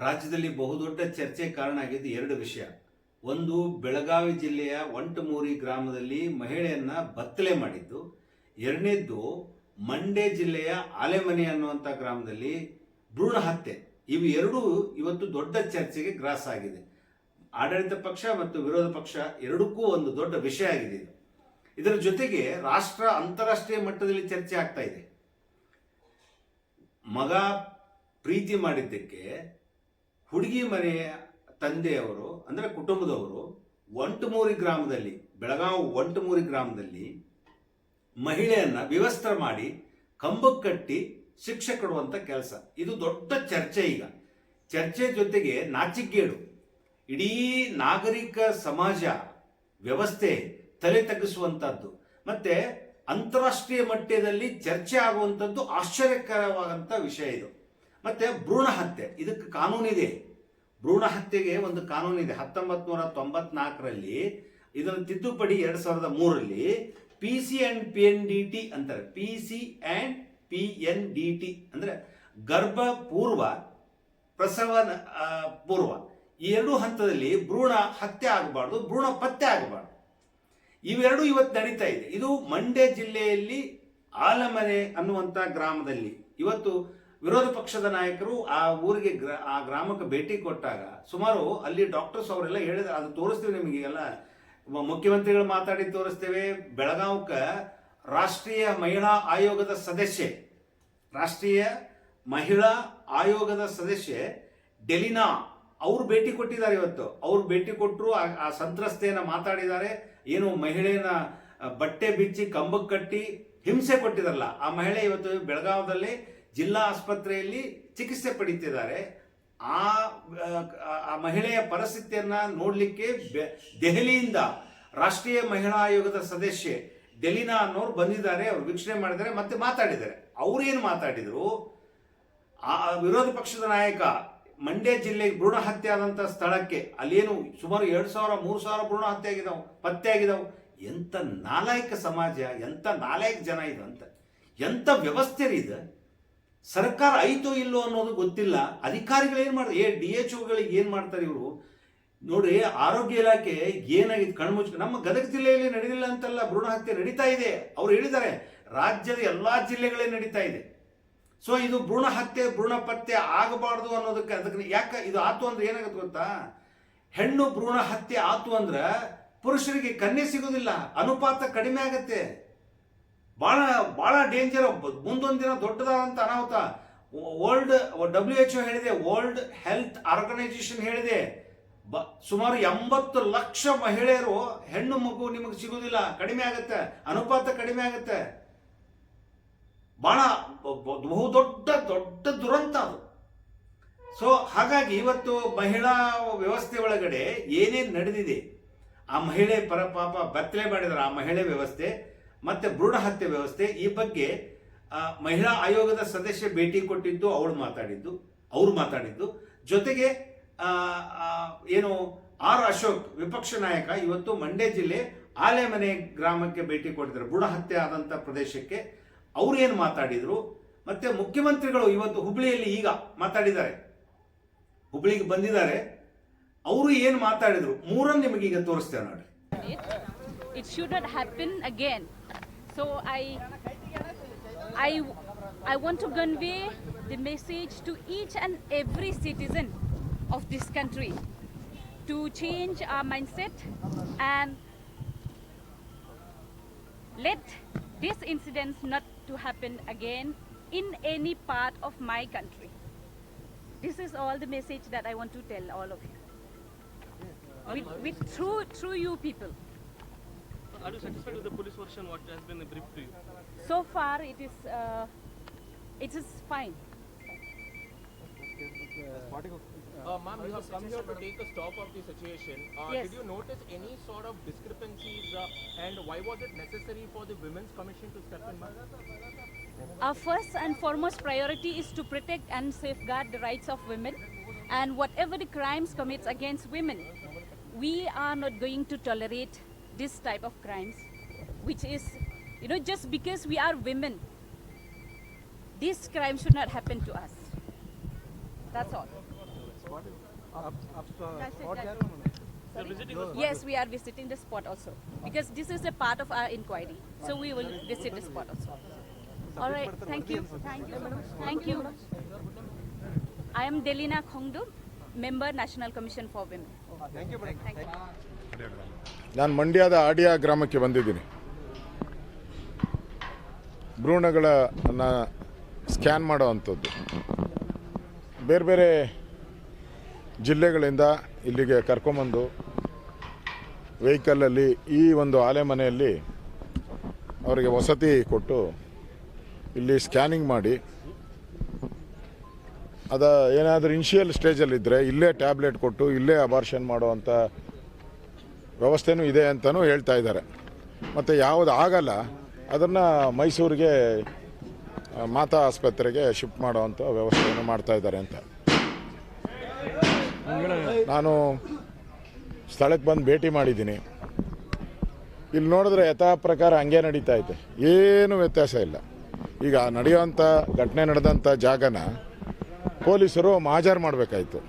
ರಾಜ್ಯದಲ್ಲಿ ಬಹುದೊಡ್ಡ ಚರ್ಚೆ ಕಾರಣ ಆಗಿದ್ದು ಎರಡು ವಿಷಯ. ಒಂದು, ಬೆಳಗಾವಿ ಜಿಲ್ಲೆಯ ಒಂಟಮೂರಿ ಗ್ರಾಮದಲ್ಲಿ ಮಹಿಳೆಯನ್ನ ಬತ್ತಲೆ ಮಾಡಿದ್ದು. ಎರಡನೇದ್ದು, ಮಂಡ್ಯ ಜಿಲ್ಲೆಯ ಆಲೆಮನೆ ಅನ್ನುವಂಥ ಗ್ರಾಮದಲ್ಲಿ ಭ್ರೂಣ ಹತ್ಯೆ. ಇವು ಎರಡೂ ಇವತ್ತು ದೊಡ್ಡ ಚರ್ಚೆಗೆ ಗ್ರಾಸ ಆಗಿದೆ. ಆಡಳಿತ ಪಕ್ಷ ಮತ್ತು ವಿರೋಧ ಪಕ್ಷ ಎರಡಕ್ಕೂ ಒಂದು ದೊಡ್ಡ ವಿಷಯ ಆಗಿದೆ ಇದು. ಇದರ ಜೊತೆಗೆ ರಾಷ್ಟ್ರ ಅಂತಾರಾಷ್ಟ್ರೀಯ ಮಟ್ಟದಲ್ಲಿ ಚರ್ಚೆ ಆಗ್ತಾ ಇದೆ. ಮಗ ಪ್ರೀತಿ ಮಾಡಿದ್ದಕ್ಕೆ ಹುಡುಗಿ ಮನೆಯ ತಂದೆಯವರು, ಅಂದರೆ ಕುಟುಂಬದವರು, ಒಂಟಮೂರಿ ಗ್ರಾಮದಲ್ಲಿ, ಬೆಳಗಾವಿ ಒಂಟಮೂರಿ ಗ್ರಾಮದಲ್ಲಿ ಮಹಿಳೆಯನ್ನ ವಿವಸ್ತ್ರ ಮಾಡಿ ಕಂಬಕ್ಕೆ ಕಟ್ಟಿ ಶಿಕ್ಷೆ ಕೊಡುವಂಥ ಕೆಲಸ. ಇದು ದೊಡ್ಡ ಚರ್ಚೆ ಈಗ. ಚರ್ಚೆ ಜೊತೆಗೆ ನಾಚಿಕೆಗೇಡು ಇಡೀ ನಾಗರಿಕ ಸಮಾಜ ವ್ಯವಸ್ಥೆ ತಲೆ ತಗ್ಗಿಸುವಂಥದ್ದು ಮತ್ತೆ ಅಂತಾರಾಷ್ಟ್ರೀಯ ಮಟ್ಟದಲ್ಲಿ ಚರ್ಚೆ ಆಗುವಂಥದ್ದು ಆಶ್ಚರ್ಯಕರವಾದಂಥ ವಿಷಯ ಇದು. ಮತ್ತೆ ಭ್ರೂಣ ಹತ್ಯೆ. ಇದಕ್ಕೆ ಕಾನೂನಿದೆ ಭ್ರೂಣ ಹತ್ಯೆಗೆ ಒಂದು ಕಾನೂನಿದೆ ಹತ್ತೊಂಬತ್ ನೂರ ತೊಂಬತ್ನಾಲ್ಕರಲ್ಲಿ ಇದನ್ನು ತಿದ್ದುಪಡಿ ಎರಡ್ ಸಾವಿರದ ಮೂರರಲ್ಲಿ P C and P N D T ಅಂತಾರೆ. P C and P N D T ಅಂದ್ರೆ ಗರ್ಭ ಪೂರ್ವ ಪ್ರಸವ ಪೂರ್ವ. ಈ ಎರಡೂ ಹಂತದಲ್ಲಿ ಭ್ರೂಣ ಹತ್ಯೆ ಆಗಬಾರ್ದು, ಭ್ರೂಣ ಪತ್ತೆ ಆಗಬಾರ್ದು. ಇವೆರಡು ಇವತ್ತು ನಡೀತಾ ಇದೆ. ಇದು ಮಂಡ್ಯ ಜಿಲ್ಲೆಯಲ್ಲಿ ಆಲಮನೆ ಅನ್ನುವಂಥ ಗ್ರಾಮದಲ್ಲಿ. ಇವತ್ತು ವಿರೋಧ ಪಕ್ಷದ ನಾಯಕರು ಆ ಊರಿಗೆ ಗ್ರ, ಆ ಗ್ರಾಮಕ್ಕೆ ಭೇಟಿ ಕೊಟ್ಟಾಗ ಸುಮಾರು ಅಲ್ಲಿ ಡಾಕ್ಟರ್ಸ್ ಅವರೆಲ್ಲ ಹೇಳಿದ್ರು ಅದು ತೋರಿಸ್ತೀವಿ ನಿಮಗೆ ಎಲ್ಲ. ಮುಖ್ಯಮಂತ್ರಿಗಳು ಮಾತಾಡಿ ತೋರಿಸ್ತೇವೆ. ಬೆಳಗಾವ್ಕ ರಾಷ್ಟ್ರೀಯ ಮಹಿಳಾ ಆಯೋಗದ ಸದಸ್ಯೆ, ರಾಷ್ಟ್ರೀಯ ಮಹಿಳಾ ಆಯೋಗದ ಸದಸ್ಯೆ ಡೆಲಿನಾ, ಅವ್ರು ಭೇಟಿ ಕೊಟ್ಟಿದ್ದಾರೆ ಇವತ್ತು. ಅವ್ರು ಭೇಟಿ ಕೊಟ್ಟರು ಆ ಸಂತ್ರಸ್ತೆಯನ್ನು ಮಾತಾಡಿದ್ದಾರೆ. ಏನು ಮಹಿಳೆಯನ್ನ ಬಟ್ಟೆ ಬಿಚ್ಚಿ, ಕಂಬಕ್ಕೆ ಕಟ್ಟಿ ಹಿಂಸೆ ಕೊಟ್ಟಿದಾರಲ್ಲ ಆ ಮಹಿಳೆ ಇವತ್ತು ಬೆಳಗಾವದಲ್ಲಿ ಜಿಲ್ಲಾ ಆಸ್ಪತ್ರೆಯಲ್ಲಿ ಚಿಕಿತ್ಸೆ ಪಡೀತಿದ್ದಾರೆ. ಆ ಆ, ಮಹಿಳೆಯ ಪರಿಸ್ಥಿತಿಯನ್ನ ನೋಡಲಿಕ್ಕೆ ದೆಹಲಿಯಿಂದ ರಾಷ್ಟ್ರೀಯ ಮಹಿಳಾ ಆಯೋಗದ ಸದಸ್ಯೆ ಡೆಲಿನಾ ಅನ್ನೋರು ಬಂದಿದ್ದಾರೆ. ಅವರು ವೀಕ್ಷಣೆ ಮಾಡಿದ್ದಾರೆ ಮತ್ತೆ ಮಾತಾಡಿದ್ದಾರೆ. ಅವ್ರೇನು ಮಾತಾಡಿದ್ರು? ಆ ವಿರೋಧ ಪಕ್ಷದ ನಾಯಕ ಮಂಡ್ಯ ಜಿಲ್ಲೆಗೆ ಭ್ರೂಣ ಹತ್ಯೆ ಆದಂತ ಸ್ಥಳಕ್ಕೆ ಅಲ್ಲೇನು ಸುಮಾರು ಎರಡು ಸಾವಿರ ಮೂರು ಸಾವಿರ ಭ್ರೂಣ ಹತ್ಯೆ ಆಗಿದಾವೆ ಪತ್ತೆ ಆಗಿದಾವೆ. ಎಂತ ನಾಲಾಯಕ ಸಮಾಜ ಎಂಥ ನಾಲಾಯಕ ಜನ ಇದು ಅಂತ. ಎಂತ ವ್ಯವಸ್ಥೆ ಇದು ಸರ್ಕಾರ ಐತೋ ಇಲ್ಲೋ ಅನ್ನೋದು ಗೊತ್ತಿಲ್ಲ. ಅಧಿಕಾರಿಗಳು ಏನು ಮಾಡ್ತಾರೆ? ಏ, ಡಿ ಎಚ್ ಓಗಳಿಗೆ ಏನು ಮಾಡ್ತಾರೆ ಇವರು? ನೋಡಿ ಆರೋಗ್ಯ ಇಲಾಖೆ ಏನಾಗಿದೆ ಕಣ್ಮುಚ್ಚ ನಮ್ಮ ಗದಗ ಜಿಲ್ಲೆಯಲ್ಲಿ ನಡೆದಿಲ್ಲ ಅಂತಲ್ಲ, ಭ್ರೂಣ ಹತ್ಯೆ ನಡೀತಾ ಇದೆ. ಅವ್ರು ಹೇಳಿದ್ದಾರೆ, ರಾಜ್ಯದ ಎಲ್ಲಾ ಜಿಲ್ಲೆಗಳೇ ನಡೀತಾ ಇದೆ. ಸೊ ಇದು ಭ್ರೂಣ ಹತ್ಯೆ, ಭ್ರೂಣ ಪತ್ತೆ ಆಗಬಾರ್ದು ಅನ್ನೋದಕ್ಕೆ ಅದಕ್ಕೆ ಯಾಕೆ ಇದು ಆತು ಅಂದ್ರೆ ಏನಾಗುತ್ತೆ ಗೊತ್ತಾ? ಹೆಣ್ಣು ಭ್ರೂಣ ಹತ್ಯೆ ಆತು ಅಂದ್ರೆ ಪುರುಷರಿಗೆ ಕನ್ಯೆ ಸಿಗೋದಿಲ್ಲ, ಅನುಪಾತ ಕಡಿಮೆ ಆಗತ್ತೆ. ಬಹಳ ಬಹಳ ಡೇಂಜರ್ ಮುಂದೊಂದು ದಿನ ದೊಡ್ಡದಾದಂತ ಅನಾಹುತ. ವರ್ಲ್ಡ್ ಡಬ್ಲ್ಯೂ ಎಚ್ ಹೇಳಿದೆ ವರ್ಲ್ಡ್ ಹೆಲ್ತ್ ಆರ್ಗನೈಸೇಷನ್ ಹೇಳಿದೆ, ಬ, ಸುಮಾರು ಎಂಬತ್ತು ಲಕ್ಷ ಮಹಿಳೆಯರು ಹೆಣ್ಣು ಮಗು ನಿಮಗೆ ಸಿಗುವುದಿಲ್ಲ, ಕಡಿಮೆ ಆಗುತ್ತೆ, ಅನುಪಾತ ಕಡಿಮೆ ಆಗುತ್ತೆ. ಬ- ಬಹುದೊಡ್ಡ ದೊಡ್ಡ ದುರಂತ ಅದು. ಸೊ ಹಾಗಾಗಿ ಇವತ್ತು ಮಹಿಳಾ ವ್ಯವಸ್ಥೆ ಒಳಗಡೆ ಏನೇನು ನಡೆದಿದೆ, ಆ ಮಹಿಳೆ ಪರ ಪಾಪ, ಬತ್ತಲೆ ಮಾಡಿದಾರೆ, ಆ ಮಹಿಳೆ ವ್ಯವಸ್ಥೆ. ಮತ್ತೆ ಭ್ರೂಣ ಹತ್ಯೆ ವ್ಯವಸ್ಥೆ ಈ ಬಗ್ಗೆ ಮಹಿಳಾ ಆಯೋಗದ ಸದಸ್ಯ ಭೇಟಿ ಕೊಟ್ಟಿದ್ದು, ಅವಳು ಮಾತಾಡಿದ್ದು, ಅವರು ಮಾತಾಡಿದ್ದು. ಜೊತೆಗೆ ಏನು, ಆರ್ ಅಶೋಕ್, ವಿಪಕ್ಷ ನಾಯಕ, ಇವತ್ತು ಮಂಡ್ಯ ಜಿಲ್ಲೆ ಆಲೆಮನೆ ಗ್ರಾಮಕ್ಕೆ ಭೇಟಿ ಕೊಟ್ಟಿದ್ದಾರೆ, ಭ್ರೂಣ ಹತ್ಯೆ ಆದಂತ ಪ್ರದೇಶಕ್ಕೆ. ಅವರು ಏನು ಮಾತಾಡಿದ್ರು? ಮತ್ತೆ ಮುಖ್ಯಮಂತ್ರಿಗಳು ಇವತ್ತು ಹುಬ್ಳಿಯಲ್ಲಿ ಈಗ ಮಾತಾಡಿದ್ದಾರೆ. ಹುಬ್ಳಿಗೆ ಬಂದಿದ್ದಾರೆ. ಅವರು ಏನು ಮಾತಾಡಿದ್ರು? ಮೂರನ್ನು ನಿಮಗೀಗ ತೋರಿಸ್ತೇವೆ ನೋಡಿ it. Should not happen again. So I, I, I want to convey the message to each and every citizen of this country to change our mindset and let this incident not to happen again in any part of my country. This is all the message that I want to tell all of you. With, with through through you people. Are you satisfied with the police version? What has been briefed to you? So far, it is uh, it is fine. Uh, ma'am, you have come here to take a stop of the situation. Uh, Yes. Did you notice any sort of discrepancies uh, and why was it necessary for the Women's Commission to step in, ma'am? Our first and foremost priority is to protect and safeguard the rights of women, and whatever the crimes commits against women, we are not going to tolerate this type of crimes, which is, you know, just because we are women, this crime should not happen to us. That's all. You're visiting the Yes, we are visiting the spot also because this is a part of our inquiry. So we will visit the spot also. All right, thank you. Thank you. Thank you. I am Delina Khongdu, member National Commission for Women. Thank you. Thank you. ನಾನು ಮಂಡ್ಯದ ಆಡಿಯಾ ಗ್ರಾಮಕ್ಕೆ ಬಂದಿದ್ದೀನಿ. ಭ್ರೂಣಗಳನ್ನು scan ಮಾಡೋ ಅಂಥದ್ದು. ಬೇರೆ ಬೇರೆ ಜಿಲ್ಲೆಗಳಿಂದ ಇಲ್ಲಿಗೆ ಕರ್ಕೊಂಬಂದು ವೆಹಿಕಲಲ್ಲಿ ಈ ಒಂದು ಆಲೆ ಮನೆಯಲ್ಲಿ ಅವರಿಗೆ ವಸತಿ ಕೊಟ್ಟು ಇಲ್ಲಿ ಸ್ಕ್ಯಾನಿಂಗ್ ಮಾಡಿ. ಅದ ಏನಾದರೂ ಇನಿಷಿಯಲ್ ಸ್ಟೇಜಲ್ಲಿದ್ದರೆ ಇಲ್ಲೇ ಟ್ಯಾಬ್ಲೆಟ್ ಕೊಟ್ಟು ಇಲ್ಲೇ ಅಬಾರ್ಷನ್ ಮಾಡುವಂಥ ವ್ಯವಸ್ಥೆನೂ ಇದೆ ಅಂತಲೂ ಹೇಳ್ತಾ ಇದ್ದಾರೆ. ಮತ್ತು ಯಾವುದು ಆಗಲ್ಲ, ಅದನ್ನು ಮೈಸೂರಿಗೆ ಮಾತಾ ಆಸ್ಪತ್ರೆಗೆ ಶಿಫ್ಟ್ ಮಾಡುವಂಥ ವ್ಯವಸ್ಥೆಯನ್ನು ಮಾಡ್ತಾ ಇದ್ದಾರೆ ಅಂತ. ನಾನು ಸ್ಥಳಕ್ಕೆ ಬಂದು ಭೇಟಿ ಮಾಡಿದ್ದೀನಿ. ಇಲ್ಲಿ ನೋಡಿದ್ರೆ ಯಥಾ ಪ್ರಕಾರ ಹಂಗೆ ನಡೀತಾ ಐತೆ ಏನು ವ್ಯತ್ಯಾಸ ಇಲ್ಲ. ಈಗ ನಡೆಯುವಂಥ ಘಟನೆ ನಡೆದಂಥ ಜಾಗನ ಪೊಲೀಸರು ಮಾಜಾರ್ ಮಾಡಬೇಕಾಯ್ತು.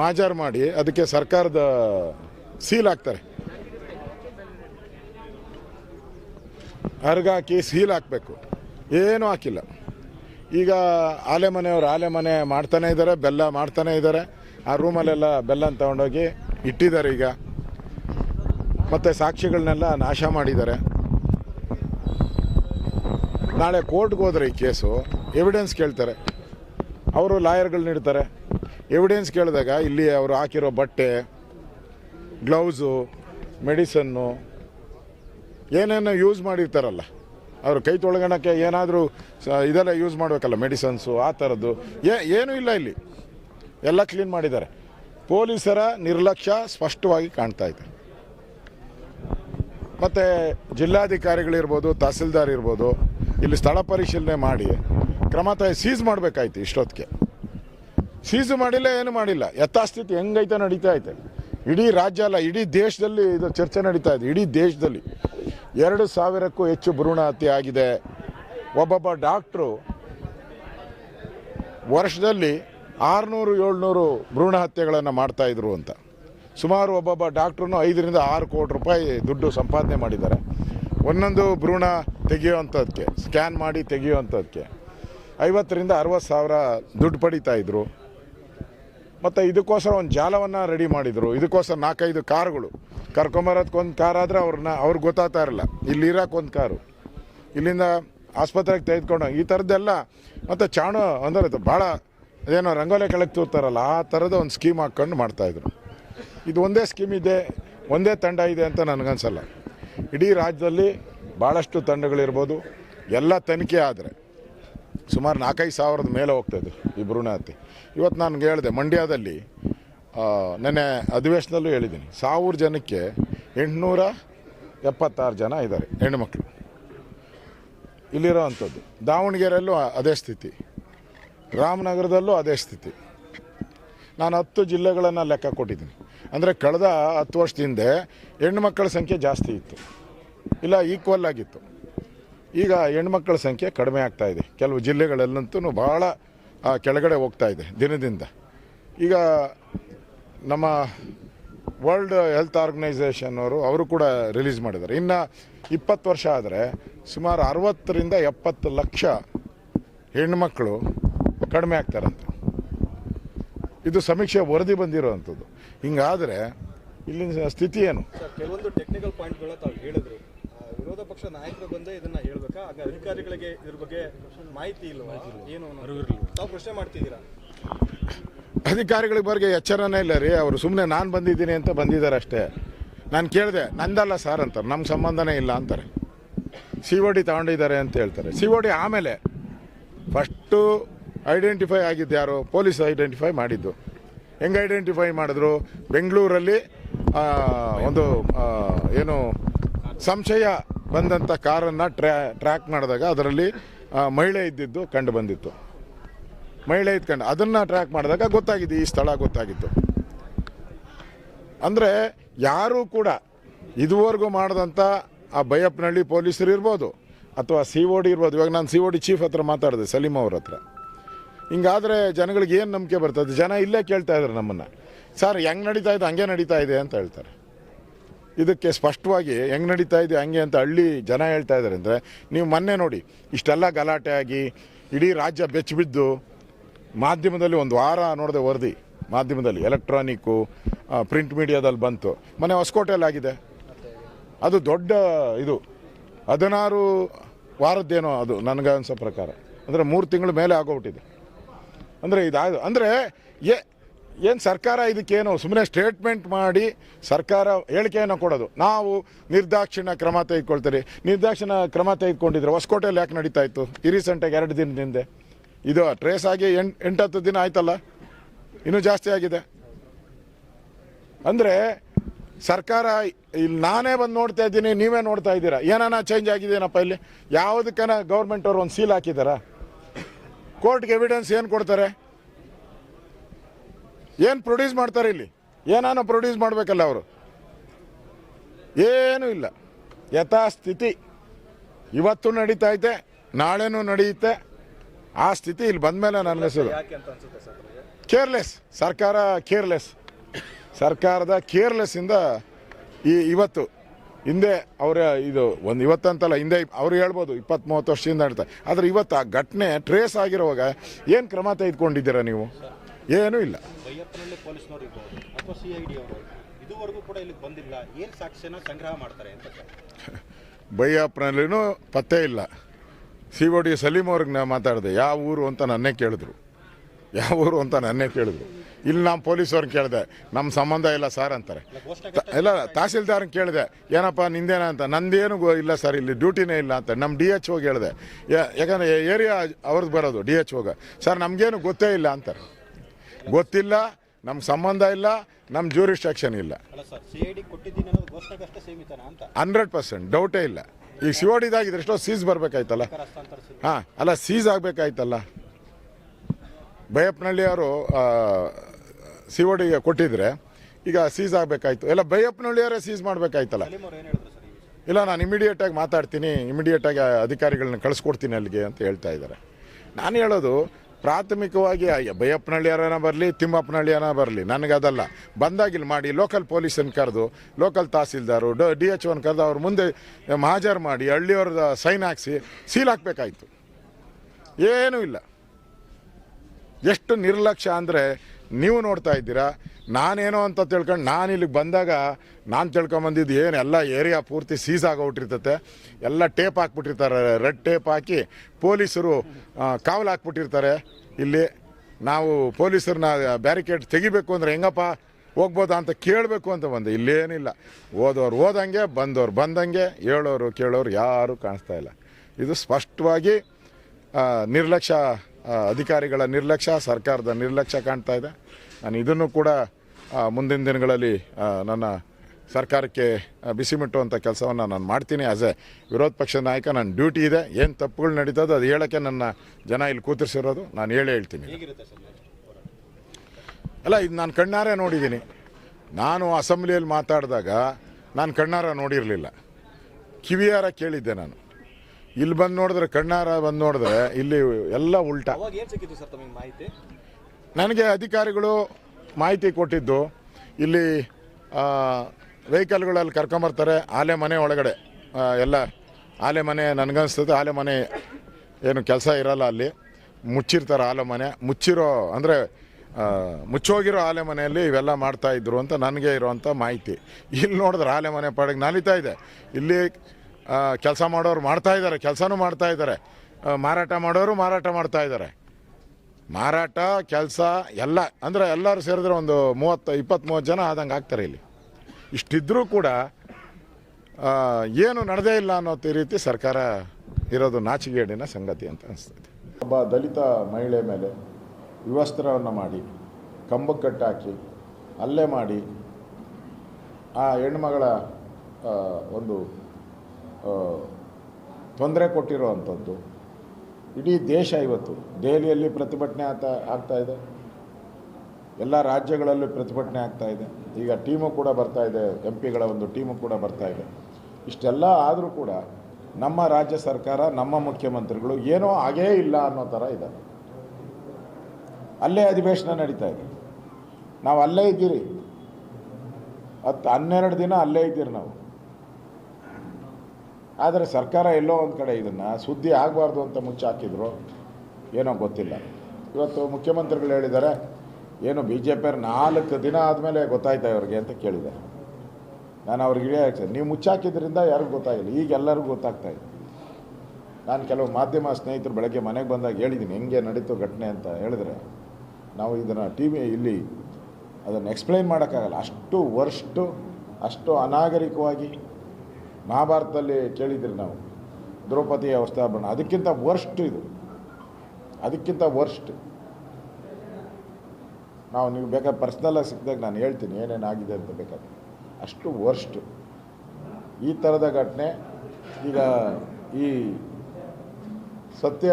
ಮಾಜಾರ್ ಮಾಡಿ ಅದಕ್ಕೆ ಸರ್ಕಾರದ ಸೀಲ್ ಹಾಕ್ತಾರೆ. ಹರ್ಗಾಕಿ ಸೀಲ್ ಹಾಕಬೇಕು. ಏನೂ ಹಾಕಿಲ್ಲ. ಈಗ ಆಲೆ ಮನೆಯವರು ಆಲೆ ಮನೆ ಮಾಡ್ತಾನೆ ಇದ್ದಾರೆ, ಬೆಲ್ಲ ಮಾಡ್ತಾನೆ ಇದ್ದಾರೆ. ಆ ರೂಮಲ್ಲೆಲ್ಲ ಬೆಲ್ಲ ತಗೊಂಡೋಗಿ ಇಟ್ಟಿದ್ದಾರೆ ಈಗ. ಮತ್ತು ಸಾಕ್ಷಿಗಳನ್ನೆಲ್ಲ ನಾಶ ಮಾಡಿದ್ದಾರೆ. ನಾಳೆ ಕೋರ್ಟ್ಗೆ ಹೋದ್ರೆ ಈ ಕೇಸು ಎವಿಡೆನ್ಸ್ ಕೇಳ್ತಾರೆ. ಅವರು ಲಾಯರ್ಗಳನ್ನ ಇಡ್ತಾರೆ ಎವಿಡೆನ್ಸ್ ಕೇಳಿದಾಗ ಇಲ್ಲಿ ಅವರು ಹಾಕಿರೋ ಬಟ್ಟೆ ಗ್ಲೌಸು, ಮೆಡಿಸನ್ನು ಏನೇನು ಯೂಸ್ ಮಾಡಿರ್ತಾರಲ್ಲ. ಅವರು ಕೈ ತೊಳಗಣಕ್ಕೆ ಏನಾದರೂ ಇದೆಲ್ಲ ಯೂಸ್ ಮಾಡಬೇಕಲ್ಲ, ಮೆಡಿಸನ್ಸು, ಆ ಥರದ್ದು. ಏನೂ ಇಲ್ಲ ಇಲ್ಲಿ. ಎಲ್ಲ ಕ್ಲೀನ್ ಮಾಡಿದ್ದಾರೆ. ಪೊಲೀಸರ ನಿರ್ಲಕ್ಷ್ಯ ಸ್ಪಷ್ಟವಾಗಿ ಕಾಣ್ತಾ ಇದೆ. ಮತ್ತು ಜಿಲ್ಲಾಧಿಕಾರಿಗಳಿರ್ಬೋದು, ತಹಸೀಲ್ದಾರ್ ಇರ್ಬೋದು, ಇಲ್ಲಿ ಸ್ಥಳ ಪರಿಶೀಲನೆ ಮಾಡಿ, ಕ್ರಮ ತ ಸೀಸ್ ಮಾಡಬೇಕಾಯ್ತು ಇಷ್ಟೊತ್ತಿಗೆ. ಸೀಸು ಮಾಡಿಲ್ಲ, ಏನು ಮಾಡಿಲ್ಲ. ಯಥಾಸ್ಥಿತಿ ಹೆಂಗೈತೆ ನಡೀತಾ ಐತೆ ಇಡೀ ರಾಜ್ಯ ಅಲ್ಲ, ಇಡೀ ದೇಶದಲ್ಲಿ ಇದು ಚರ್ಚೆ ನಡೀತಾ ಇದೆ, ಇಡೀ ದೇಶದಲ್ಲಿ. ಎರಡು ಸಾವಿರಕ್ಕೂ ಹೆಚ್ಚು ಭ್ರೂಣ ಹತ್ಯೆ ಆಗಿದೆ. ಒಬ್ಬೊಬ್ಬ ಡಾಕ್ಟ್ರು ವರ್ಷದಲ್ಲಿ ಆರುನೂರು, ಏಳ್ನೂರು ಭ್ರೂಣ ಹತ್ಯೆಗಳನ್ನು ಮಾಡ್ತಾಯಿದ್ರು ಅಂತ. ಸುಮಾರು ಒಬ್ಬೊಬ್ಬ ಡಾಕ್ಟ್ರು ಐದರಿಂದ ಆರು ಕೋಟಿ ರೂಪಾಯಿ ದುಡ್ಡು ಸಂಪಾದನೆ ಮಾಡಿದ್ದಾರೆ. ಒಂದೊಂದು ಭ್ರೂಣ ತೆಗೆಯುವಂಥದ್ದಕ್ಕೆ ಸ್ಕ್ಯಾನ್ ಮಾಡಿ ತೆಗೆಯುವಂಥದ್ದಕ್ಕೆ ಐವತ್ತರಿಂದ ಅರವತ್ತು ಸಾವಿರ ದುಡ್ಡು ಪಡಿತಾ ಇದ್ರು. ಮತ್ತು ಇದಕ್ಕೋಸ್ಕರ ಒಂದು ಜಾಲವನ್ನು ರೆಡಿ ಮಾಡಿದರು. ಇದಕ್ಕೋಸ್ಕರ ನಾಲ್ಕೈದು ಕಾರುಗಳು. ಕರ್ಕೊಂಬರೋದಕ್ಕೊಂದು ಕಾರ್ ಆದರೆ ಅವ್ರನ್ನ ಅವ್ರಿಗೆ ಗೊತ್ತಾಗ್ತಾ ಇರಲ್ಲ. ಇಲ್ಲಿ ಇರೋಕ್ಕೊಂದು ಕಾರು. ಇಲ್ಲಿಂದ ಆಸ್ಪತ್ರೆಗೆ ತೆಗೆದುಕೊಂಡು ಈ ಥರದ್ದೆಲ್ಲ ಮತ್ತು ಚಾಣು ಅಂದರೆ ಭಾಳ ಅದೇನೋ ರಂಗೋಲೆ ಕೆಳಗೆ ತೂರ್ತಾರಲ್ಲ, ಆ ಥರದ ಒಂದು ಸ್ಕೀಮ್ ಹಾಕ್ಕೊಂಡು ಮಾಡ್ತಾಯಿದ್ರು ಇದು ಒಂದೇ ಸ್ಕೀಮ್ ಇದೆ, ಒಂದೇ ತಂಡ ಇದೆ ಅಂತ ನನಗನ್ಸಲ್ಲ. ಇಡೀ ರಾಜ್ಯದಲ್ಲಿ ಭಾಳಷ್ಟು ತಂಡಗಳಿರ್ಬೋದು. ಎಲ್ಲ ತನಿಖೆ ಆದರೆ. ಸುಮಾರು ನಾಲ್ಕೈದು ಸಾವಿರದ ಮೇಲೆ ಹೋಗ್ತಾಯಿದ್ರು ಈ ಭ್ರೂಣ ಇವತ್ತು ನಾನು ಹೇಳಿದೆ, ಮಂಡ್ಯದಲ್ಲಿ ನೆನೆ ಅಧಿವೇಶನದಲ್ಲೂ ಹೇಳಿದ್ದೀನಿ, ಸಾವಿರ ಜನಕ್ಕೆ ಎಂಟುನೂರ ಎಪ್ಪತ್ತಾರು ಜನ ಇದ್ದಾರೆ, ಹೆಣ್ಣುಮಕ್ಳು. ಇಲ್ಲಿರೋ ಅಂಥದ್ದು ದಾವಣಗೆರೆಯಲ್ಲೂ ಅದೇ ಸ್ಥಿತಿ, ರಾಮನಗರದಲ್ಲೂ ಅದೇ ಸ್ಥಿತಿ. ನಾನು ಹತ್ತು ಜಿಲ್ಲೆಗಳನ್ನು ಲೆಕ್ಕ ಕೊಟ್ಟಿದ್ದೀನಿ. ಅಂದರೆ ಕಳೆದ ಹತ್ತು ವರ್ಷದಿಂದೆ ಹೆಣ್ಮಕ್ಳ ಸಂಖ್ಯೆ ಜಾಸ್ತಿ ಇತ್ತು. ಇಲ್ಲ ಈಕ್ವಲ್ ಆಗಿತ್ತು. ಈಗ ಹೆಣ್ಮಕ್ಳ ಸಂಖ್ಯೆ ಕಡಿಮೆ ಆಗ್ತಾ ಇದೆ. ಕೆಲವು ಜಿಲ್ಲೆಗಳಲ್ಲಂತೂ ಭಾಳ ಕೆಳಗಡೆ ಹೋಗ್ತಾ ಇದೆ ದಿನದಿಂದ. ಈಗ ನಮ್ಮ ವರ್ಲ್ಡ್ ಹೆಲ್ತ್ ಆರ್ಗನೈಸೇಷನ್ ಅವರು ಅವರು ಕೂಡ ರಿಲೀಸ್ ಮಾಡಿದ್ದಾರೆ. ಇನ್ನು ಇಪ್ಪತ್ತು ವರ್ಷ ಆದರೆ ಸುಮಾರು ಅರವತ್ತರಿಂದ ಎಪ್ಪತ್ತು ಲಕ್ಷ ಹೆಣ್ಮಕ್ಳು ಕಡಿಮೆ ಆಗ್ತಾರಂತೆ. ಇದು ಸಮೀಕ್ಷೆ ವರದಿ ಬಂದಿರೋವಂಥದ್ದು. ಹಿಂಗಾದರೆ ಇಲ್ಲಿನ ಸ್ಥಿತಿ ಏನು? ಕೆಲವೊಂದು ಟೆಕ್ನಿಕಲ್ ಪಾಯಿಂಟ್ಗಳ ತಾವು ಹೇಳಿದ್ರು. ವಿರೋಧ ಪಕ್ಷ ನಾಯಕರು ಬಂದೇ ಇದನ್ನ ಹೇಳ್ಬೇಕಾ? ಆಗ ಅಧಿಕಾರಿಗಳಿಗೆ ಇದ್ರ ಬಗ್ಗೆ ಮಾಹಿತಿ ಇಲ್ವಾ? ಏನು? ತಾವು ಪ್ರಶ್ನೆ ಮಾಡ್ತಿದ್ದೀರಾ? ಅಧಿಕಾರಿಗಳ ಬಗ್ಗೆ ಎಚ್ಚರನೇ ಇಲ್ಲ ರೀ. ಅವರು ಸುಮ್ಮನೆ ನಾನು ಬಂದಿದ್ದೀನಿ ಅಂತ ಬಂದಿದ್ದಾರೆ ಅಷ್ಟೇ. ನಾನು ಕೇಳಿದೆ ನಂದಲ್ಲ ಸರ್ ಅಂತಾರೆ. ನಮ್ಮ ಸಂಬಂಧನೇ ಇಲ್ಲ ಅಂತಾರೆ. ಸಿ ಒ ಡಿ ತಗೊಂಡಿದ್ದಾರೆ ಅಂತ ಹೇಳ್ತಾರೆ. ಸಿ ಒ ಡಿ ಆಮೇಲೆ ಫಸ್ಟು ಐಡೆಂಟಿಫೈ ಆಗಿದ್ದು ಯಾರು? ಪೊಲೀಸ್ ಐಡೆಂಟಿಫೈ ಮಾಡಿದ್ದು. ಹೆಂಗೆ ಐಡೆಂಟಿಫೈ ಮಾಡಿದ್ರು? ಬೆಂಗಳೂರಲ್ಲಿ ಆ, ಒಂದು ಏನು ಸಂಶಯ ಬಂದಂಥ ಕಾರನ್ನು ಟ್ರ್ಯಾ, ಟ್ರ್ಯಾಕ್ ಮಾಡಿದಾಗ ಅದರಲ್ಲಿ ಮಹಿಳೆ ಇದ್ದಿದ್ದು ಕಂಡು ಬಂದಿತ್ತು. ಮಹಿಳೆ ಇದ್ಕೊಂಡು ಅದನ್ನು ಟ್ರ್ಯಾಕ್ ಮಾಡಿದಾಗ ಗೊತ್ತಾಗಿದ್ದು ಈ ಸ್ಥಳ ಗೊತ್ತಾಗಿತ್ತು. ಅಂದರೆ, ಯಾರೂ ಕೂಡ ಇದುವರೆಗೂ ಮಾಡಿದಂಥ ಆ ಬೈಯಪ್ಪನಹಳ್ಳಿ ಪೊಲೀಸರು ಇರ್ಬೋದು, ಅಥವಾ ಸಿ ಒ ಡಿ ಇರ್ಬೋದು, ಇವಾಗ ನಾನು ಸಿ ಒ ಡಿ ಚೀಫ್ ಹತ್ರ ಮಾತಾಡಿದೆ, ಸಲೀಮ್ ಅವ್ರ ಹತ್ರ. ಹಿಂಗಾದರೆ ಜನಗಳಿಗೆ ಏನು ನಂಬಿಕೆ ಬರ್ತದೆ? ಜನ ಇಲ್ಲೇ ಕೇಳ್ತಾ ಇದ್ದಾರೆ ನಮ್ಮನ್ನು. ಸರ್, ಹೆಂಗೆ ನಡೀತಾ ಇದೆ? ಹಂಗೆ ನಡೀತಾ ಇದೆ ಅಂತ ಹೇಳ್ತಾರೆ. ಇದಕ್ಕೆ ಸ್ಪಷ್ಟವಾಗಿ ಹೆಂಗೆ ನಡೀತಾ ಇದೆ ಹಂಗೆ ಅಂತ ಹಳ್ಳಿ ಜನ ಹೇಳ್ತಾ ಇದ್ದಾರೆ ಅಂದರೆ ನೀವು ಮೊನ್ನೆ ನೋಡಿ, ಇಷ್ಟೆಲ್ಲ ಗಲಾಟೆ ಆಗಿ ಇಡೀ ರಾಜ್ಯ ಬೆಚ್ಚಿಬಿದ್ದು ಮಾಧ್ಯಮದಲ್ಲಿ ಒಂದು ವಾರ ನೋಡಿದೆ ವರದಿ, ಮಾಧ್ಯಮದಲ್ಲಿ ಎಲೆಕ್ಟ್ರಾನಿಕ್ಕು ಪ್ರಿಂಟ್ ಮೀಡಿಯಾದಲ್ಲಿ ಬಂತು. ಮೊನ್ನೆ ಹೊಸಕೋಟೆಯಲ್ಲಿ ಆಗಿದೆ ಅದು ದೊಡ್ಡ ಇದು. ಹದಿನಾರು ವಾರದ್ದೇನೋ ಅದು ನನಗೆ ಅನಿಸೋ ಪ್ರಕಾರ. ಅಂದರೆ ಮೂರು ತಿಂಗಳ ಮೇಲೆ ಆಗೋಗ್ಬಿಟ್ಟಿದೆ. ಅಂದರೆ ಇದಾದ ಅಂದರೆ ಏ ಏನು ಸರ್ಕಾರ ಇದಕ್ಕೇನು ಸುಮ್ಮನೆ ಸ್ಟೇಟ್ಮೆಂಟ್ ಮಾಡಿ ಸರ್ಕಾರ ಹೇಳಿಕೆಯನ್ನು ಕೊಡೋದು. ನಾವು ನಿರ್ದಾಕ್ಷಿಣ್ಯ ಕ್ರಮ ತೆಗೆದುಕೊಳ್ತೀರಿ. ನಿರ್ದಾಕ್ಷಿಣ್ಯ ಕ್ರಮ ತೆಗೆದುಕೊಂಡಿದ್ರೆ ಹೊಸಕೋಟೆಯಲ್ಲಿ ಯಾಕೆ ನಡೀತಾ ಇತ್ತು? ಈ ರೀಸೆಂಟಾಗಿ ಎರಡು ದಿನದ ಹಿಂದೆ. ಇದು ಟ್ರೇಸ್ ಆಗಿ ಎಂಟು, ಎಂಟತ್ತು ದಿನ ಆಯ್ತಲ್ಲ? ಇನ್ನೂ ಜಾಸ್ತಿ ಆಗಿದೆ. ಅಂದರೆ ಸರ್ಕಾರ ಇಲ್ಲಿ ನಾನೇ ಬಂದು ನೋಡ್ತಾ ಇದ್ದೀನಿ, ನೀವೇ ನೋಡ್ತಾ ಇದ್ದೀರಾ? ಏನಾನ ಚೇಂಜ್ ಆಗಿದೆಯೇನಪ್ಪ ಇಲ್ಲಿ? ಯಾವುದಕ್ಕನ ಗೌರ್ಮೆಂಟ್ ಅವರು ಒಂದು ಸೀಲ್ ಹಾಕಿದಾರಾ? ಕೋರ್ಟ್ಗೆ ಎವಿಡೆನ್ಸ್ ಏನು ಕೊಡ್ತಾರೆ? ಏನು ಪ್ರೊಡ್ಯೂಸ್ ಮಾಡ್ತಾರೆ ಇಲ್ಲಿ? ಏನಾನ ಪ್ರೊಡ್ಯೂಸ್ ಮಾಡಬೇಕಲ್ಲ ಅವರು? ಏನೂ ಇಲ್ಲ. ಯಥಾಸ್ಥಿತಿ. ಇವತ್ತು ನಡೀತಾ ಐತೆ ನಾಳೆನೂ ನಡೆಯುತ್ತೆ. ಆ ಸ್ಥಿತಿ ಇಲ್ಲಿ ಬಂದಮೇಲೆ ಮೇಲೆ ನನ್ನ ಹೆಸರು. ಕೇರ್ಲೆಸ್. ಸರ್ಕಾರ ಕೇರ್ಲೆಸ್. ಸರ್ಕಾರದ ಕೇರ್ಲೆಸ್ಸಿಂದ ಈ ಇವತ್ತು. ಹಿಂದೆ ಅವರ ಇದು ಒಂದು ಇವತ್ತಂತಲ್ಲ ಹಿಂದೆ ಅವ್ರು ಹೇಳ್ಬೋದು ಇಪ್ಪತ್ತು ಮೂವತ್ತು ವರ್ಷದಿಂದ ನಡೀತಾ ಆದರೆ ಇವತ್ತು ಆ ಘಟನೆ ಟ್ರೇಸ್ ಆಗಿರುವಾಗ ಏನು ಕ್ರಮ ತೆಗೆದುಕೊಂಡಿದ್ದೀರಾ ನೀವು? ಏನೂ ಇಲ್ಲ. ಬೈಯಪ್ಪನಲ್ಲಿನೂ ಪತ್ತೆ ಇಲ್ಲ. ಸಿ ಒ ಡಿ ಸಲೀಮ್ ಅವ್ರಿಗೆ ನಾ ಮಾತಾಡಿದೆ ಯಾವ ಊರು ಅಂತ ನನ್ನೇ ಕೇಳಿದ್ರು. ಯಾವ ಊರು ಅಂತ ನನ್ನೇ ಕೇಳಿದ್ರು. ಇಲ್ಲಿ ನಾವು ಪೊಲೀಸವ್ರನ್ನ ಕೇಳಿದೆ ನಮ್ಮ ಸಂಬಂಧ ಇಲ್ಲ ಸರ್ ಅಂತಾರೆ. ಇಲ್ಲ ತಹಸೀಲ್ದಾರ್ನ ಕೇಳಿದೆ ಏನಪ್ಪ ನಿಂದೇನ ಅಂತ. ನಂದೇನು ಇಲ್ಲ ಸರ್ ಇಲ್ಲಿ ಡ್ಯೂಟಿನೇ ಇಲ್ಲ ಅಂತ. ನಮ್ಮ ಡಿ ಎಚ್ ಹೋಗಿ ಹೇಳಿದೆ ಯಾ- ಯಾಕಂದ್ರೆ ಏರಿಯಾ ಅವ್ರದ್ದು ಬರೋದು ಡಿ ಎಚ್ ಹೋಗ ಸರ್ ನಮಗೇನು ಗೊತ್ತೇ ಇಲ್ಲ ಅಂತಾರೆ. ಗೊತ್ತಿಲ್ಲ ನಮ್ಗೆ ಸಂಬಂಧ ಇಲ್ಲ ನಮ್ಮ ಜೂರಿಸ್ಟ್ರಕ್ಷನ್ ಇಲ್ಲ. ಹಂಡ್ರೆಡ್ ಪರ್ಸೆಂಟ್ ಡೌಟೇ ಇಲ್ಲ. ಈಗ ಇದಾಗಿದೆ ಎಷ್ಟೋ ಸೀಸ್ ಬರಬೇಕಾಯ್ತಲ್ಲ? ಹಾಂ ಅಲ್ಲ ಸೀಸ್ ಆಗಬೇಕಾಯ್ತಲ್ಲ? ಬೈಯಪ್ಪನಹಳ್ಳಿ ಅವರು ಸಿವೋಡಿಗೆ ಕೊಟ್ಟಿದ್ರೆ ಈಗ ಸೀಸ್ ಆಗಬೇಕಾಯ್ತು. ಎಲ್ಲ ಬೈಯಪ್ಪನಹಳ್ಳಿಯವರೇ ಸೀಸ್ ಮಾಡಬೇಕಾಯ್ತಲ್ಲ? ಇಲ್ಲ ನಾನು ಇಮಿಡಿಯೇಟಾಗಿ ಮಾತಾಡ್ತೀನಿ ಇಮಿಡಿಯೇಟಾಗಿ ಅಧಿಕಾರಿಗಳನ್ನ ಕಳಿಸ್ಕೊಡ್ತೀನಿ ಅಲ್ಲಿಗೆ ಅಂತ ಹೇಳ್ತಾ ಇದ್ದಾರೆ. ನಾನು ಹೇಳೋದು ಪ್ರಾಥಮಿಕವಾಗಿ ಬೈಯಪ್ಪನಹಳ್ಳಿಯರನ ಬರಲಿ ತಿಮ್ಮಪ್ಪನಹಳ್ಳಿಯನ ಬರಲಿ ನನಗದಲ್ಲ ಬಂದಾಗಿಲ್ಲ ಮಾಡಿ ಲೋಕಲ್ ಪೊಲೀಸನ್ನು ಕರೆದು ಲೋಕಲ್ ತಹಸೀಲ್ದಾರು, ಡ, ಡಿ ಎಚ್ ಒನ್ ಕರೆದು ಅವ್ರ ಮುಂದೆ ಹಾಜರು ಮಾಡಿ, ಹಳ್ಳಿಯವ್ರದ ಸೈನ್ ಹಾಕಿಸಿ ಸೀಲ್ ಹಾಕಬೇಕಾಯ್ತು. ಏನೂ ಇಲ್ಲ. ಎಷ್ಟು ನಿರ್ಲಕ್ಷ್ಯ ಅಂದರೆ ನೀವು ನೋಡ್ತಾ ಇದ್ದೀರಾ? ನಾನೇನೋ ಅಂತ ತಿಳ್ಕೊಂಡು ನಾನು ಇಲ್ಲಿಗೆ ಬಂದಾಗ ನಾನು ತಿಳ್ಕೊಂಬಂದಿದ್ದು ಏನು, ಎಲ್ಲ ಏರಿಯಾ ಪೂರ್ತಿ ಸೀಸ್ ಆಗೋಗ್ಬಿಟ್ಟಿರ್ತತೆ. ಎಲ್ಲ ಟೇಪ್ ಹಾಕ್ಬಿಟ್ಟಿರ್ತಾರೆ ರೆಡ್ ಟೇಪ್ ಹಾಕಿ ಪೊಲೀಸರು ಕಾವಲು ಹಾಕ್ಬಿಟ್ಟಿರ್ತಾರೆ. ಇಲ್ಲಿ ನಾವು ಪೊಲೀಸರನ್ನ ಬ್ಯಾರಿಕೇಡ್ ತೆಗಿಬೇಕು ಅಂದರೆ ಹೆಂಗಪ್ಪ, ಹೋಗ್ಬೋದಾ ಅಂತ ಕೇಳಬೇಕು ಅಂತ ಬಂದೆ. ಇಲ್ಲೇನಿಲ್ಲ. ಓದೋರು ಓದಂಗೆ ಬಂದವ್ರು ಬಂದಂಗೆ, ಹೇಳೋರು ಕೇಳೋರು ಯಾರೂ ಕಾಣಿಸ್ತಾ ಇಲ್ಲ. ಇದು ಸ್ಪಷ್ಟವಾಗಿ ನಿರ್ಲಕ್ಷ್ಯ ಅಧಿಕಾರಿಗಳ ನಿರ್ಲಕ್ಷ್ಯ ಸರ್ಕಾರದ ನಿರ್ಲಕ್ಷ್ಯ ಕಾಣ್ತಾ ಇದೆ. ನಾನು ಇದನ್ನು ಕೂಡ ಮುಂದಿನ ದಿನಗಳಲ್ಲಿ ನನ್ನ ಸರ್ಕಾರಕ್ಕೆ ಬಿಸಿ ಮುಟ್ಟುವಂಥ ಕೆಲಸವನ್ನು ನಾನು ಮಾಡ್ತೀನಿ. ಆಸ್ ಎ ವಿರೋಧ ಪಕ್ಷದ ನಾಯಕ ನನ್ನ ಡ್ಯೂಟಿ ಇದೆ. ಏನು ತಪ್ಪುಗಳು ನಡೀತದೋ ಅದು ಹೇಳೋಕ್ಕೆ ನನ್ನ ಜನ ಇಲ್ಲಿ ಕೂತಿರ್ಸಿರೋದು. ನಾನು ಹೇಳೇ ಹೇಳ್ತೀನಿ? ಅಲ್ಲ ಇದು ನಾನು ಕಣ್ಣಾರೆ ನೋಡಿದ್ದೀನಿ. ನಾನು ಅಸೆಂಬ್ಲಿಯಲ್ಲಿ ಮಾತಾಡಿದಾಗ ನಾನು ಕಣ್ಣಾರ ನೋಡಿರಲಿಲ್ಲ. ಕಿವಿಯಾರ ಕೇಳಿದ್ದೆ ನಾನು. ಇಲ್ಲಿ ಬಂದು ನೋಡಿದ್ರೆ ಕಣ್ಣಾರ ಬಂದು ನೋಡಿದ್ರೆ ಇಲ್ಲಿ ಎಲ್ಲ ಉಲ್ಟಾ. ನನಗೆ ಅಧಿಕಾರಿಗಳು ಮಾಹಿತಿ ಕೊಟ್ಟಿದ್ದು ಇಲ್ಲಿ ವೆಹಿಕಲ್ಗಳಲ್ಲಿ ಕರ್ಕೊಂಬರ್ತಾರೆ ಆಲೆ ಮನೆ ಒಳಗಡೆ. ಎಲ್ಲ ಆಲೆ ಮನೆ ನನಗನ್ಸ್ತದೆ ಆಲೆ ಮನೆ ಏನು ಕೆಲಸ ಇರಲ್ಲ ಅಲ್ಲಿ. ಮುಚ್ಚಿರ್ತಾರೆ ಆಲೆ ಮನೆ. ಮುಚ್ಚಿರೋ ಅಂದರೆ ಮುಚ್ಚೋಗಿರೋ ಆಲೆ ಮನೆಯಲ್ಲಿ ಇವೆಲ್ಲ ಮಾಡ್ತಾಯಿದ್ರು ಅಂತ ನನಗೆ ಇರೋವಂಥ ಮಾಹಿತಿ. ಇಲ್ಲಿ ನೋಡಿದ್ರೆ ಆಲೆ ಮನೆ ಪಡೆಗೆ ನಾಲಿತಾ ಇದೆ. ಇಲ್ಲಿ ಕೆಲಸ ಮಾಡೋರು ಮಾಡ್ತಾ ಇದ್ದಾರೆ, ಕೆಲಸನೂ ಮಾಡ್ತಾ ಇದ್ದಾರೆ. ಮಾರಾಟ ಮಾಡೋರು ಮಾರಾಟ ಮಾಡ್ತಾ ಇದ್ದಾರೆ. ಮಾರಾಟ, ಕೆಲಸ, ಎಲ್ಲ, ಅಂದರೆ ಎಲ್ಲರೂ ಸೇರಿದ್ರೆ ಒಂದು ಮೂವತ್ತು ಇಪ್ಪತ್ತ್ ಮೂವತ್ತು ಜನ ಆದಂಗೆ ಆಗ್ತಾರೆ ಇಲ್ಲಿ. ಇಷ್ಟಿದ್ರೂ ಕೂಡ ಏನು ನಡೆದೇ ಇಲ್ಲ ಅನ್ನೋ ರೀತಿ ಸರ್ಕಾರ ಇರೋದು ನಾಚಿಗೇಡಿನ ಸಂಗತಿ ಅಂತ ಅನಿಸ್ತದೆ. ಒಬ್ಬ ದಲಿತ ಮಹಿಳೆ ಮೇಲೆ ವಿವಸ್ತ್ರವನ್ನು ಮಾಡಿ ಕಂಬಕ್ಕೆ ಕಟ್ಟಾಕಿ, ಅಲ್ಲೇ ಮಾಡಿ, ಆ ಹೆಣ್ಮಗಳ ಒಂದು ತೊಂದರೆ ಕೊಟ್ಟಿರುವಂಥದ್ದು. ಇಡೀ ದೇಶ ಇವತ್ತು ದೆಹಲಿಯಲ್ಲಿ ಪ್ರತಿಭಟನೆ ಆಗ್ತಾ ಆಗ್ತಾ ಇದೆ. ಎಲ್ಲ ರಾಜ್ಯಗಳಲ್ಲೂ ಪ್ರತಿಭಟನೆ ಆಗ್ತಾ ಇದೆ. ಈಗ ಟೀಮು ಕೂಡ ಬರ್ತಾ ಇದೆ, ಎಂ ಪಿಗಳ ಒಂದು ಟೀಮು ಕೂಡ ಬರ್ತಾ ಇದೆ. ಇಷ್ಟೆಲ್ಲ ಆದರೂ ಕೂಡ ನಮ್ಮ ರಾಜ್ಯ ಸರ್ಕಾರ, ನಮ್ಮ ಮುಖ್ಯಮಂತ್ರಿಗಳು ಏನೋ ಹಾಗೇ ಇಲ್ಲ ಅನ್ನೋ ಥರ ಇದೆ ಅಲ್ಲೇ ಅಧಿವೇಶನ ನಡೀತಾ ಇದೆ. ನಾವು ಅಲ್ಲೇ ಇದ್ದೀರಿ. ಹತ್ತು ಹನ್ನೆರಡು ದಿನ ಅಲ್ಲೇ ಇದ್ದೀರಿ ನಾವು. ಆದರೆ ಸರ್ಕಾರ ಎಲ್ಲೋ ಒಂದು ಕಡೆ ಇದನ್ನು ಸುದ್ದಿ ಆಗಬಾರ್ದು ಅಂತ ಮುಚ್ಚಾಕಿದ್ರು, ಏನೋ ಗೊತ್ತಿಲ್ಲ. ಇವತ್ತು ಮುಖ್ಯಮಂತ್ರಿಗಳು ಹೇಳಿದ್ದಾರೆ, ಏನು ಬಿ ಜೆ ಪಿಯವ್ರು ನಾಲ್ಕು ದಿನ ಆದಮೇಲೆ ಗೊತ್ತಾಯ್ತಾ ಇವ್ರಿಗೆ ಅಂತ ಕೇಳಿದೆ. ನಾನು ಅವ್ರಿಗೆ ನೀವು ಮುಚ್ಚಾಕಿದ್ರಿಂದ ಯಾರಿಗೂ ಗೊತ್ತಾಗಿಲ್ಲ, ಈಗ ಎಲ್ಲರಿಗೂ ಗೊತ್ತಾಗ್ತಾ ಇದೆ. ನಾನು ಕೆಲವು ಮಾಧ್ಯಮ ಸ್ನೇಹಿತರು ಬೆಳಗ್ಗೆ ಮನೆಗೆ ಬಂದಾಗ ಹೇಳಿದ್ದೀನಿ, ಹೆಂಗೆ ನಡೀತು ಘಟನೆ ಅಂತ ಹೇಳಿದ್ರೆ, ನಾವು ಇದನ್ನು ಟಿ ವಿ ಇಲ್ಲಿ ಅದನ್ನು ಎಕ್ಸ್ಪ್ಲೈನ್ ಮಾಡೋಕ್ಕಾಗಲ್ಲ. ಅಷ್ಟು ವರ್ಷ್ಟು ಅಷ್ಟು ಅನಾಗರಿಕವಾಗಿ ಮಹಾಭಾರತದಲ್ಲಿ ಕೇಳಿದ್ರಿ ನಾವು, ದ್ರೌಪದಿಯ ವಸ್ತಾಭರಣ ಅದಕ್ಕಿಂತ ವರ್ಸ್ಟ್ ಇದು. ಅದಕ್ಕಿಂತ ವರ್ಸ್ಟ್ ನಾವು ನೀವು ಬೇಕಾದ್ರೆ ಪರ್ಸ್ನಲಾಗಿ ಸಿಕ್ಕಿದಾಗ ನಾನು ಹೇಳ್ತೀನಿ ಏನೇನಾಗಿದೆ ಅಂತ ಬೇಕಾದ್ರೆ. ಅಷ್ಟು ವರ್ಸ್ಟ್ ಈ ಥರದ ಘಟನೆ, ಈಗ ಈ ಸತ್ಯ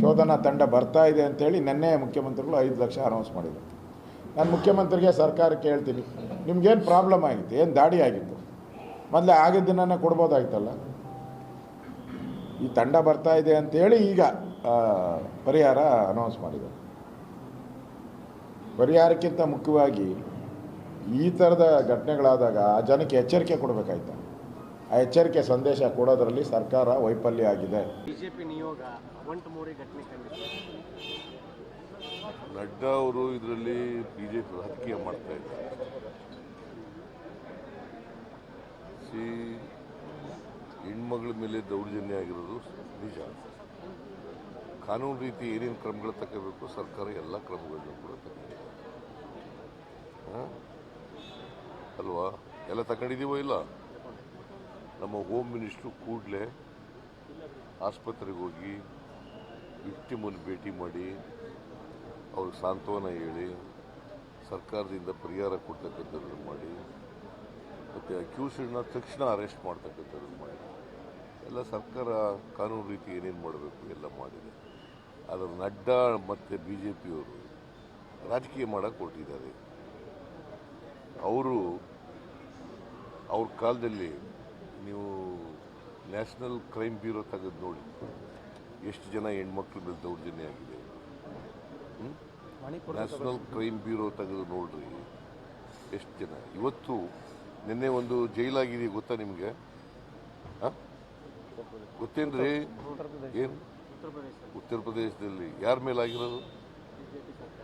ಶೋಧನಾ ತಂಡ ಬರ್ತಾ ಇದೆ ಅಂತೇಳಿ ನಿನ್ನೆ ಮುಖ್ಯಮಂತ್ರಿಗಳು ಐದು ಲಕ್ಷ ಅನೌನ್ಸ್ ಮಾಡಿದರು. ನಾನು ಮುಖ್ಯಮಂತ್ರಿಗೆ ಸರ್ಕಾರಕ್ಕೆ ಹೇಳ್ತೀನಿ, ನಿಮ್ಗೇನು ಪ್ರಾಬ್ಲಮ್ ಆಗಿತ್ತು ಏನು ದಾಡಿ ಆಗಿತ್ತು ಮೊದಲೇ ಆಗಿದ್ದ ದಿನನೇ ಕೊಡ್ಬೋದಾಯ್ತಲ್ಲ? ಈ ತಂಡ ಬರ್ತಾ ಇದೆ ಅಂತೇಳಿ ಈಗ ಪರಿಹಾರ ಅನೌನ್ಸ್ ಮಾಡಿದ್ದಾರೆ. ಪರಿಹಾರಕ್ಕಿಂತ ಮುಖ್ಯವಾಗಿ ಈ ಥರದ ಘಟನೆಗಳಾದಾಗ ಆ ಜನಕ್ಕೆ ಎಚ್ಚರಿಕೆ ಕೊಡಬೇಕಾಯ್ತು. ಆ ಎಚ್ಚರಿಕೆ ಸಂದೇಶ ಕೊಡೋದರಲ್ಲಿ ಸರ್ಕಾರ ವೈಫಲ್ಯ ಆಗಿದೆ. ಬಿಜೆಪಿ ನಿಯೋಗ ಒಂಟು ಮೂರಿ ಘಟನೆ ನಡ್ಡಾ ಅವರು ಇದರಲ್ಲಿ ಬಿಜೆಪಿ ಜೆ ಪಿ ರಾಜಕೀಯ ಮಾಡ್ತಾ ಇದ್ದಾರೆ. ಸಿ ಹೆಣ್ಮಗಳ ಮೇಲೆ ದೌರ್ಜನ್ಯ ಆಗಿರೋದು ನಿಜ. ಕಾನೂನು ರೀತಿ ಏನೇನು ಕ್ರಮಗಳು ತಗೋಬೇಕು, ಸರ್ಕಾರ ಎಲ್ಲ ಕ್ರಮಗಳನ್ನು ಕೂಡ ತಗೊಂಡಿದೆ. ಅಲ್ವಾ? ಎಲ್ಲ ತಗೊಂಡಿದ್ದೀವೋ ಇಲ್ಲ? ನಮ್ಮ ಹೋಮ್ ಮಿನಿಸ್ಟ್ರು ಕೂಡಲೇ ಆಸ್ಪತ್ರೆಗೆ ಹೋಗಿ ವಿಕ್ಟಿಮನ್ನು ಭೇಟಿ ಮಾಡಿ, ಅವ್ರಿಗೆ ಸಾಂತ್ವನ ಹೇಳಿ, ಸರ್ಕಾರದಿಂದ ಪರಿಹಾರ ಕೊಡ್ತಕ್ಕಂಥದ್ದನ್ನು ಮಾಡಿ ಮತ್ತು ಅಕ್ಯೂಸ್ಡ್ನ ತಕ್ಷಣ ಅರೆಸ್ಟ್ ಮಾಡ್ತಕ್ಕಂಥದ್ದು ಮಾಡಿದೆ ಎಲ್ಲ ಸರ್ಕಾರ ಕಾನೂನು ರೀತಿ ಏನೇನು ಮಾಡಬೇಕು ಎಲ್ಲ ಮಾಡಿದೆ. ಅದರ ನಡ್ಡಾ ಮತ್ತು ಬಿ ಜೆ ಪಿಯವರು ರಾಜಕೀಯ ಮಾಡೋಕ್ಕೆ ಹೊರಟಿದ್ದಾರೆ. ಅವರು ಅವ್ರ ಕಾಲದಲ್ಲಿ ನೀವು ನ್ಯಾಷನಲ್ ಕ್ರೈಮ್ ಬ್ಯೂರೋ ತೆಗೆದು ನೋಡಿ. ಎಷ್ಟು ಜನ ಹೆಣ್ಮಕ್ಳ ಮೇಲೆ ದೌರ್ಜನ್ಯ ಆಗಿದೆ? ನ್ಯಾಷನಲ್ ಕ್ರೈಮ್ ಬ್ಯೂರೋ ತೆಗೆದು ನೋಡ್ರಿ. ಎಷ್ಟು ಜನ? ಇವತ್ತು ನಿನ್ನೆ ಒಂದು ಜೈಲಾಗಿದೆ ಗೊತ್ತಾ ನಿಮಗೆ? ಗೊತ್ತೇನ್ರಿ? ಏನು? ಉತ್ತರ ಪ್ರದೇಶದಲ್ಲಿ ಯಾರ ಮೇಲೆ ಆಗಿರೋದು?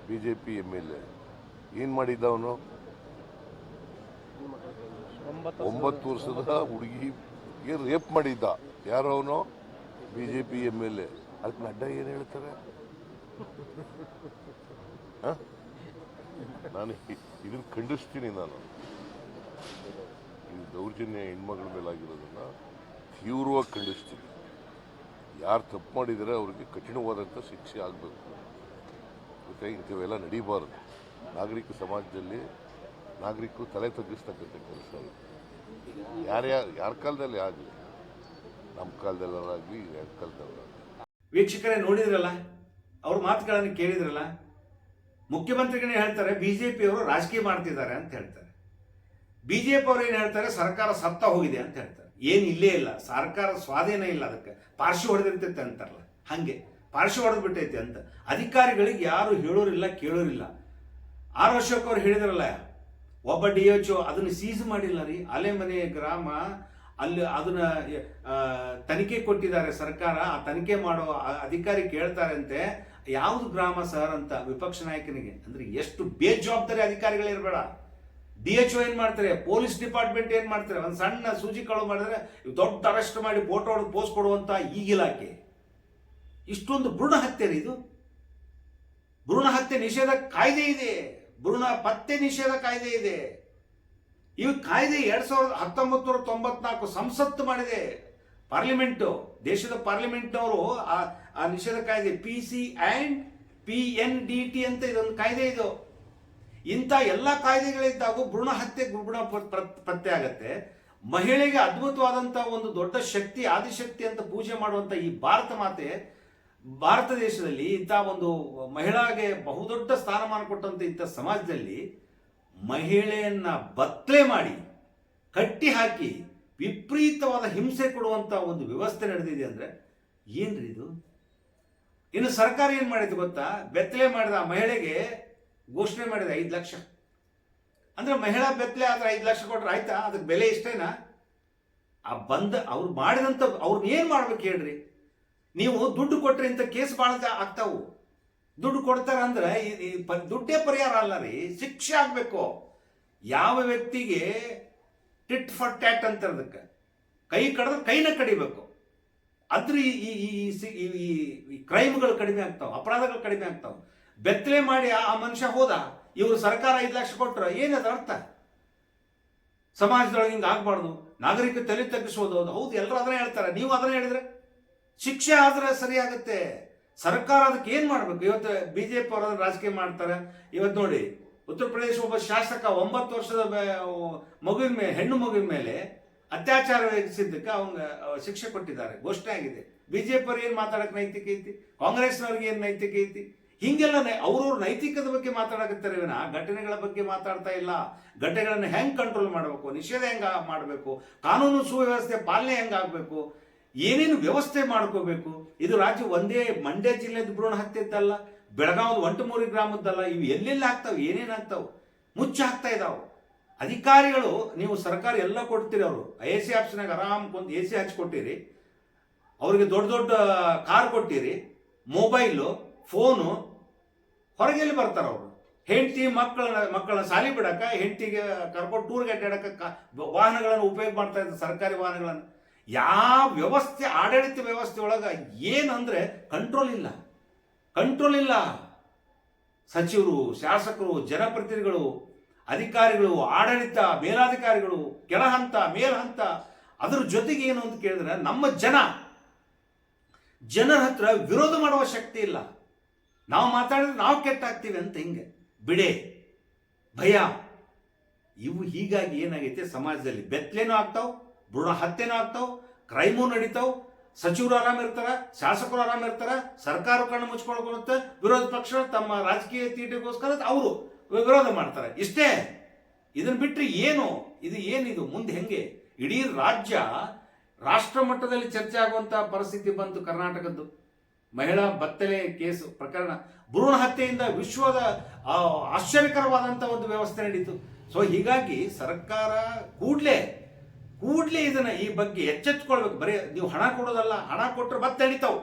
B J P M L A. ಏನು ಮಾಡಿದ್ದ ಅವನು? ಒಂಬತ್ತು ವರ್ಷದ ಹುಡುಗಿ ರೇಪ್ ಮಾಡಿದ್ದ. ಯಾರು ಅವನು? B J P M L A. ಅದಕ್ಕೆ ನಡ್ಡಾ ಏನು ಹೇಳ್ತಾರೆ? ನಾನು ಇದನ್ನು ಖಂಡಿಸ್ತೀನಿ ನಾನು. ಈ ದೌರ್ಜನ್ಯ ಹೆಣ್ಮಗಳ ಮೇಲಾಗಿರೋದನ್ನ ತೀವ್ರವಾಗಿ ಖಂಡಿಸ್ತೀವಿ. ಯಾರು ತಪ್ಪು ಮಾಡಿದರೆ ಅವರಿಗೆ ಕಠಿಣವಾದಂಥ ಶಿಕ್ಷೆ ಆಗಬೇಕು. ಮತ್ತು ಇಂಥವೆಲ್ಲ ನಡೀಬಾರದು. ನಾಗರಿಕ ಸಮಾಜದಲ್ಲಿ ನಾಗರಿಕರು ತಲೆ ತಗ್ಗಿಸ್ತಕ್ಕಂಥ ಕೆಲಸ ಇದೆ. ಯಾರ್ಯಾರು ಯಾರ ಕಾಲದಲ್ಲಿ ಆಗಲಿ ನಮ್ಮ ಕಾಲದಲ್ಲಾಗಲಿ ಯಾರ ಕಾಲದಲ್ಲಾಗಲಿ ವೀಕ್ಷಕರೇ ನೋಡಿದ್ರಲ್ಲ, ಅವ್ರ ಮಾತುಗಳನ್ನು ಕೇಳಿದ್ರಲ್ಲ ಮುಖ್ಯಮಂತ್ರಿಗಳೇ ಹೇಳ್ತಾರೆ ಬಿ ಜೆ ರಾಜಕೀಯ ಮಾಡ್ತಿದ್ದಾರೆ ಅಂತ ಹೇಳ್ತಾರೆ. ಬಿ ಜೆ ಪಿ ಅವ್ರು ಏನು ಹೇಳ್ತಾರೆ? ಸರ್ಕಾರ ಸತ್ತ ಹೋಗಿದೆ ಅಂತ ಹೇಳ್ತಾರೆ. ಏನು ಇಲ್ಲೇ ಇಲ್ಲ. ಸರ್ಕಾರ ಸ್ವಾಧೀನ ಇಲ್ಲ ಅದಕ್ಕೆ. ಪಾರ್ಶ್ವ ಹೊಡೆದಿರ್ತೈತೆ ಅಂತಾರಲ್ಲ. ಹಾಗೆ. ಪಾರ್ಶ್ವ ಹೊಡೆದು ಬಿಟ್ಟೈತೆ ಅಂತ. ಅಧಿಕಾರಿಗಳಿಗೆ ಯಾರು ಹೇಳೋರಿಲ್ಲ, ಕೇಳೋರಿಲ್ಲ. ಆರ್ ಅಶೋಕ್ ಅವ್ರು ಹೇಳಿದ್ರಲ್ಲ, ಒಬ್ಬ ಡಿ ಎಚ್ ಅದನ್ನು ಸೀಸ್ ಮಾಡಿಲ್ಲ ರೀ. ಅಲೆಮನೆ ಗ್ರಾಮ, ಅಲ್ಲಿ ಅದನ್ನ ತನಿಖೆ ಕೊಟ್ಟಿದ್ದಾರೆ ಸರ್ಕಾರ. ಆ ತನಿಖೆ ಮಾಡೋ ಅಧಿಕಾರಿ ಕೇಳ್ತಾರಂತೆ ಯಾವುದು ಗ್ರಾಮ ಸರ್ ಅಂತ ವಿಪಕ್ಷ ನಾಯಕನಿಗೆ? ಅಂದ್ರೆ ಎಷ್ಟು ಬೇಜವಾಬ್ದಾರಿ ಅಧಿಕಾರಿಗಳಿರ್ಬೇಡ ಡಿ ಎಚ್ ಒ ಏನ್ ಮಾಡ್ತಾರೆ? ಪೊಲೀಸ್ ಡಿಪಾರ್ಟ್ಮೆಂಟ್ ಏನ್ ಮಾಡ್ತಾರೆ? ಒಂದು ಸಣ್ಣ ಸೂಜಿ ಕಳು ಮಾಡಿದ್ರೆ ದೊಡ್ಡ ಅರೆಸ್ಟ್ ಮಾಡಿ ಫೋಟೋ ಹೊಡೆದು ಪೋಸ್ಟ್ ಕೊಡುವಂತ ಈ ಇಲಾಖೆ. ಇಷ್ಟೊಂದು ಭ್ರೂಣ ಹತ್ಯೆ ಇದು? ಭ್ರೂಣ ಹತ್ಯೆ ನಿಷೇಧ ಕಾಯ್ದೆ ಇದೆ. ಭ್ರೂಣ ಪತ್ತೆ ನಿಷೇಧ ಕಾಯ್ದೆ ಇದೆ. ಈ ಕಾಯ್ದೆ ಎರಡ್ ಸಾವಿರದ ಹತ್ತೊಂಬತ್ತು ತೊಂಬತ್ನಾಲ್ಕು ಸಂಸತ್ತು ಮಾಡಿದೆ. ಪಾರ್ಲಿಮೆಂಟು, ದೇಶದ ಪಾರ್ಲಿಮೆಂಟ್ನವರು ಆ ನಿಷೇಧ ಕಾಯ್ದೆ P C and P N D T ಅಂತ ಇದೊಂದು ಕಾಯ್ದೆ ಇದು. ಇಂಥ ಎಲ್ಲ ಕಾಯ್ದೆಗಳಿದ್ದಾಗೂ ಭ್ರೂಣ ಹತ್ಯೆ ಭ್ರೂಣ ಪತ್ತೆ ಆಗತ್ತೆ. ಮಹಿಳೆಗೆ ಅದ್ಭುತವಾದಂಥ ಒಂದು ದೊಡ್ಡ ಶಕ್ತಿ, ಆದಿಶಕ್ತಿ ಅಂತ ಪೂಜೆ ಮಾಡುವಂಥ ಈ ಭಾರತ ಮಾತೆ, ಭಾರತ ದೇಶದಲ್ಲಿ ಇಂಥ ಒಂದು ಮಹಿಳಾಗೆ ಬಹುದೊಡ್ಡ ಸ್ಥಾನಮಾನ ಕೊಟ್ಟಂತ ಇಂಥ ಸಮಾಜದಲ್ಲಿ ಮಹಿಳೆಯನ್ನ ಬತ್ತಲೆ ಮಾಡಿ, ಕಟ್ಟಿ ಹಾಕಿ, ವಿಪರೀತವಾದ ಹಿಂಸೆ ಕೊಡುವಂತ ಒಂದು ವ್ಯವಸ್ಥೆ ನಡೆದಿದೆ ಅಂದ್ರೆ ಏನ್ರಿ ಇದು? ಇನ್ನು ಸರ್ಕಾರ ಏನು ಮಾಡಿದೆ ಗೊತ್ತಾ? ಬೆತ್ತಲೆ ಮಾಡಿದ ಆ ಮಹಿಳೆಗೆ ಘೋಷಣೆ ಮಾಡಿದೆ ಐದು ಲಕ್ಷ. ಅಂದ್ರೆ ಮಹಿಳಾ ಬೆತ್ತಲೆ ಆದರೆ ಐದು ಲಕ್ಷ ಕೊಟ್ಟರೆ ಆಯ್ತಾ? ಅದಕ್ಕೆ ಬೆಲೆ ಇಷ್ಟೇನಾ? ಆ ಬಂದ ಅವ್ರು ಮಾಡಿದಂಥ ಅವ್ರನ್ನ ಏನು ಮಾಡ್ಬೇಕು ಹೇಳ್ರಿ? ನೀವು ದುಡ್ಡು ಕೊಟ್ಟರೆ ಇಂಥ ಕೇಸ್ ಭಾಳ ಆಗ್ತಾವು. ದುಡ್ಡು ಕೊಡ್ತಾರೆ ಅಂದ್ರೆ ದುಡ್ಡೇ ಪರಿಹಾರ ಅಲ್ಲ ರೀ, ಶಿಕ್ಷೆ ಆಗಬೇಕು. ಯಾವ ವ್ಯಕ್ತಿಗೆ ಟಿಟ್ ಫಾರ್ ಟ್ಯಾಟ್ ಅಂತಾರೆ ಅದಕ್ಕೆ ಕೈ ಕಡಿದ್ರೆ ಕೈನ ಕಡಿಬೇಕು. ಅದ್ರ ಈ- ಈ ಕ್ರೈಮ್ಗಳು ಕಡಿಮೆ ಆಗ್ತಾವ, ಅಪರಾಧಗಳು ಕಡಿಮೆ ಆಗ್ತಾವ. ಬೆತ್ತಲೆ ಮಾಡಿ ಆ ಮನುಷ್ಯ ಹೋದ, ಇವರು ಸರ್ಕಾರ ಐದು ಲಕ್ಷ ಕೊಟ್ಟರು ಏನದ ಅರ್ಥ? ಸಮಾಜದೊಳಗೆ ಹಿಂಗೆ ಆಗಬಾರ್ದು. ನಾಗರಿಕ ತಲೆ ತಗ್ಗಿಸೋದು ಹೌದು ಎಲ್ಲರೂ ಅದನ್ನೇ ಹೇಳ್ತಾರೆ. ನೀವು ಅದನ್ನ ಹೇಳಿದ್ರೆ? ಶಿಕ್ಷೆ ಆದರೆ ಸರಿಯಾಗುತ್ತೆ. ಸರ್ಕಾರ ಅದಕ್ಕೆ ಏನು ಮಾಡಬೇಕು? ಇವತ್ತು ಬಿ ಜೆ ಅವರು ಅವರ ರಾಜಕೀಯ ಮಾಡ್ತಾರೆ. ಇವತ್ತು ನೋಡಿ, ಉತ್ತರ ಪ್ರದೇಶ ಒಬ್ಬ ಶಾಸಕ ಒಂಬತ್ತು ವರ್ಷದ ಮಗುವಿನ ಮೇಲೆ ಹೆಣ್ಣು ಮಗುವಿನ ಮೇಲೆ ಅತ್ಯಾಚಾರ ಎದುರಿಸಿದ್ದಕ್ಕೆ ಅವಂಗ ಶಿಕ್ಷೆ ಕೊಟ್ಟಿದ್ದಾರೆ. ಘೋಷಣೆ ಆಗಿದೆ. ಬಿಜೆಪಿ ಅವ್ರು ಏನು ಮಾತಾಡಕ್ಕೆ ನೈತಿಕ ಐತಿ? ಕಾಂಗ್ರೆಸ್ನವ್ರಿಗೆ ಏನು ನೈತಿಕ ಐತಿ? ಹಿಂಗೆಲ್ಲ ಅವ್ರವ್ರ ನೈತಿಕದ ಬಗ್ಗೆ ಮಾತಾಡಕತ್ತಾರೆ ವಿನ ಘಟನೆಗಳ ಬಗ್ಗೆ ಮಾತಾಡ್ತಾ ಇಲ್ಲ. ಘಟನೆಗಳನ್ನು ಹೆಂಗೆ ಕಂಟ್ರೋಲ್ ಮಾಡಬೇಕು? ನಿಷೇಧ ಹೆಂಗೆ ಮಾಡಬೇಕು? ಕಾನೂನು ಸುವ್ಯವಸ್ಥೆ ಪಾಲನೆ ಹೆಂಗಾಗಬೇಕು ಏನೇನು ವ್ಯವಸ್ಥೆ ಮಾಡ್ಕೋಬೇಕು? ಇದು ರಾಜ್ಯ ಒಂದೇ ಮಂಡ್ಯ ಜಿಲ್ಲೆದ ಭ್ರೂಣ ಹತ್ತಿದ್ದಲ್ಲ ಬೆಳಗಾವ್ ಬೆಳಗಾವದ ಒಂಟಮೂರಿ ಗ್ರಾಮದ್ದಲ್ಲ? ಇವು ಎಲ್ಲೆಲ್ಲಿ ಆಗ್ತಾವ? ಏನೇನು ಆಗ್ತಾವೆ? ಮುಚ್ಚ ಹಾಕ್ತಾ ಇದಾವ. ಅಧಿಕಾರಿಗಳು, ನೀವು ಸರ್ಕಾರ ಎಲ್ಲ ಕೊಡ್ತೀರಿ ಅವರು. ಎ ಸಿ ಆಪ್ಷನಾಗ ಆರಾಮ್ ಕೊಂದು ಎ ಸಿ ಹಚ್ಕೊಟ್ಟಿರಿ ಅವ್ರಿಗೆ ದೊಡ್ಡ ದೊಡ್ಡ ಕಾರ್ ಕೊಟ್ಟಿರಿ. ಮೊಬೈಲು ಫೋನು ಹೊರಗೆಲ್ಲಿ ಬರ್ತಾರೆ ಅವರು. ಹೆಂಡತಿ ಮಕ್ಕಳನ್ನ ಮಕ್ಕಳನ್ನ ಸಾಲಿ ಬಿಡಕ, ಹೆಂಡತಿಗೆ ಕರ್ಕೊಂಡು ಟೂರ್ಗೆ ಅಡ್ಡಾಡಕ ಕ- ವಾಹನಗಳನ್ನು ಉಪಯೋಗ ಮಾಡ್ತಾ ಇದ್ದಾರೆ ಸರ್ಕಾರಿ ವಾಹನಗಳನ್ನು. ಯಾವ ವ್ಯವಸ್ಥೆ, ಆಡಳಿತ ವ್ಯವಸ್ಥೆ ಒಳಗೆ ಏನಂದ್ರೆ ಕಂಟ್ರೋಲ್ ಇಲ್ಲ. ಕಂಟ್ರೋಲ್ ಇಲ್ಲ. ಸಚಿವರು, ಶಾಸಕರು, ಜನಪ್ರತಿನಿಧಿಗಳು, ಅಧಿಕಾರಿಗಳು, ಆಡಳಿತ, ಮೇಲಾಧಿಕಾರಿಗಳು ಕೆಳ ಹಂತ ಮೇಲ್ ಹಂತ ಅದ್ರ ಜೊತೆಗೆ ಏನು ಅಂತ ಕೇಳಿದ್ರೆ ನಮ್ಮ ಜನ, ಜನರ ಹತ್ರ ವಿರೋಧ ಮಾಡುವ ಶಕ್ತಿ ಇಲ್ಲ. ನಾವು ಮಾತಾಡಿದ್ರೆ ನಾವು ಕೆಟ್ಟಾಗ್ತೀವಿ ಅಂತ ಹಿಂಗೆ? ಬಿಡೆ, ಭಯ. ಇವು ಹೀಗಾಗಿ ಏನಾಗೈತೆ? ಸಮಾಜದಲ್ಲಿ ಬೆತ್ತಲೇನೂ ಆಗ್ತಾವ್, ಭ್ರೂಣ ಹತ್ಯೆನೂ ಆಗ್ತಾವ್, ಕ್ರೈಮು ನಡೀತಾವ್. ಸಚಿವರು ಆರಾಮ ಇರ್ತಾರ, ಶಾಸಕರು ಆರಾಮ ಇರ್ತಾರ, ಸರ್ಕಾರ ಕಣ್ಣು ಮುಚ್ಕೊಳ್ಕೊಳುತ್ತೆ, ವಿರೋಧ ಪಕ್ಷ ತಮ್ಮ ರಾಜಕೀಯ ತೀಟೆಗೋಸ್ಕರ ಅವರು ವಿರೋಧ ಮಾಡ್ತಾರೆ. ಇಷ್ಟೇ ಇದನ್ನ ಬಿಟ್ಟರೆ ಏನು? ಇದು ಏನಿದು? ಮುಂದೆ ಹೆಂಗೆ? ಇಡೀ ರಾಜ್ಯ ರಾಷ್ಟ್ರ ಮಟ್ಟದಲ್ಲಿ ಚರ್ಚೆ ಆಗುವಂತ ಪರಿಸ್ಥಿತಿ ಬಂತು ಕರ್ನಾಟಕದ್ದು. ಮಹಿಳಾ ಬತ್ತಲೆ ಕೇಸು ಪ್ರಕರಣ ಭ್ರೂಣ ಹತ್ಯೆಯಿಂದ ವಿಶ್ವದ ಆಶ್ಚರ್ಯಕರವಾದಂಥ ಒಂದು ವ್ಯವಸ್ಥೆ ನಡೀತು. ಸೊ ಹೀಗಾಗಿ ಸರ್ಕಾರ ಕೂಡಲೇ ಕೂಡಲೇ ಇದನ್ನ ಈ ಬಗ್ಗೆ ಎಚ್ಚೆತ್ಕೊಳ್ಬೇಕು ಬರೀ ನೀವು ಹಣ ಕೊಡೋದಲ್ಲ, ಹಣ ಕೊಟ್ಟರೆ ಮತ್ತೆ ನಡೀತಾವು.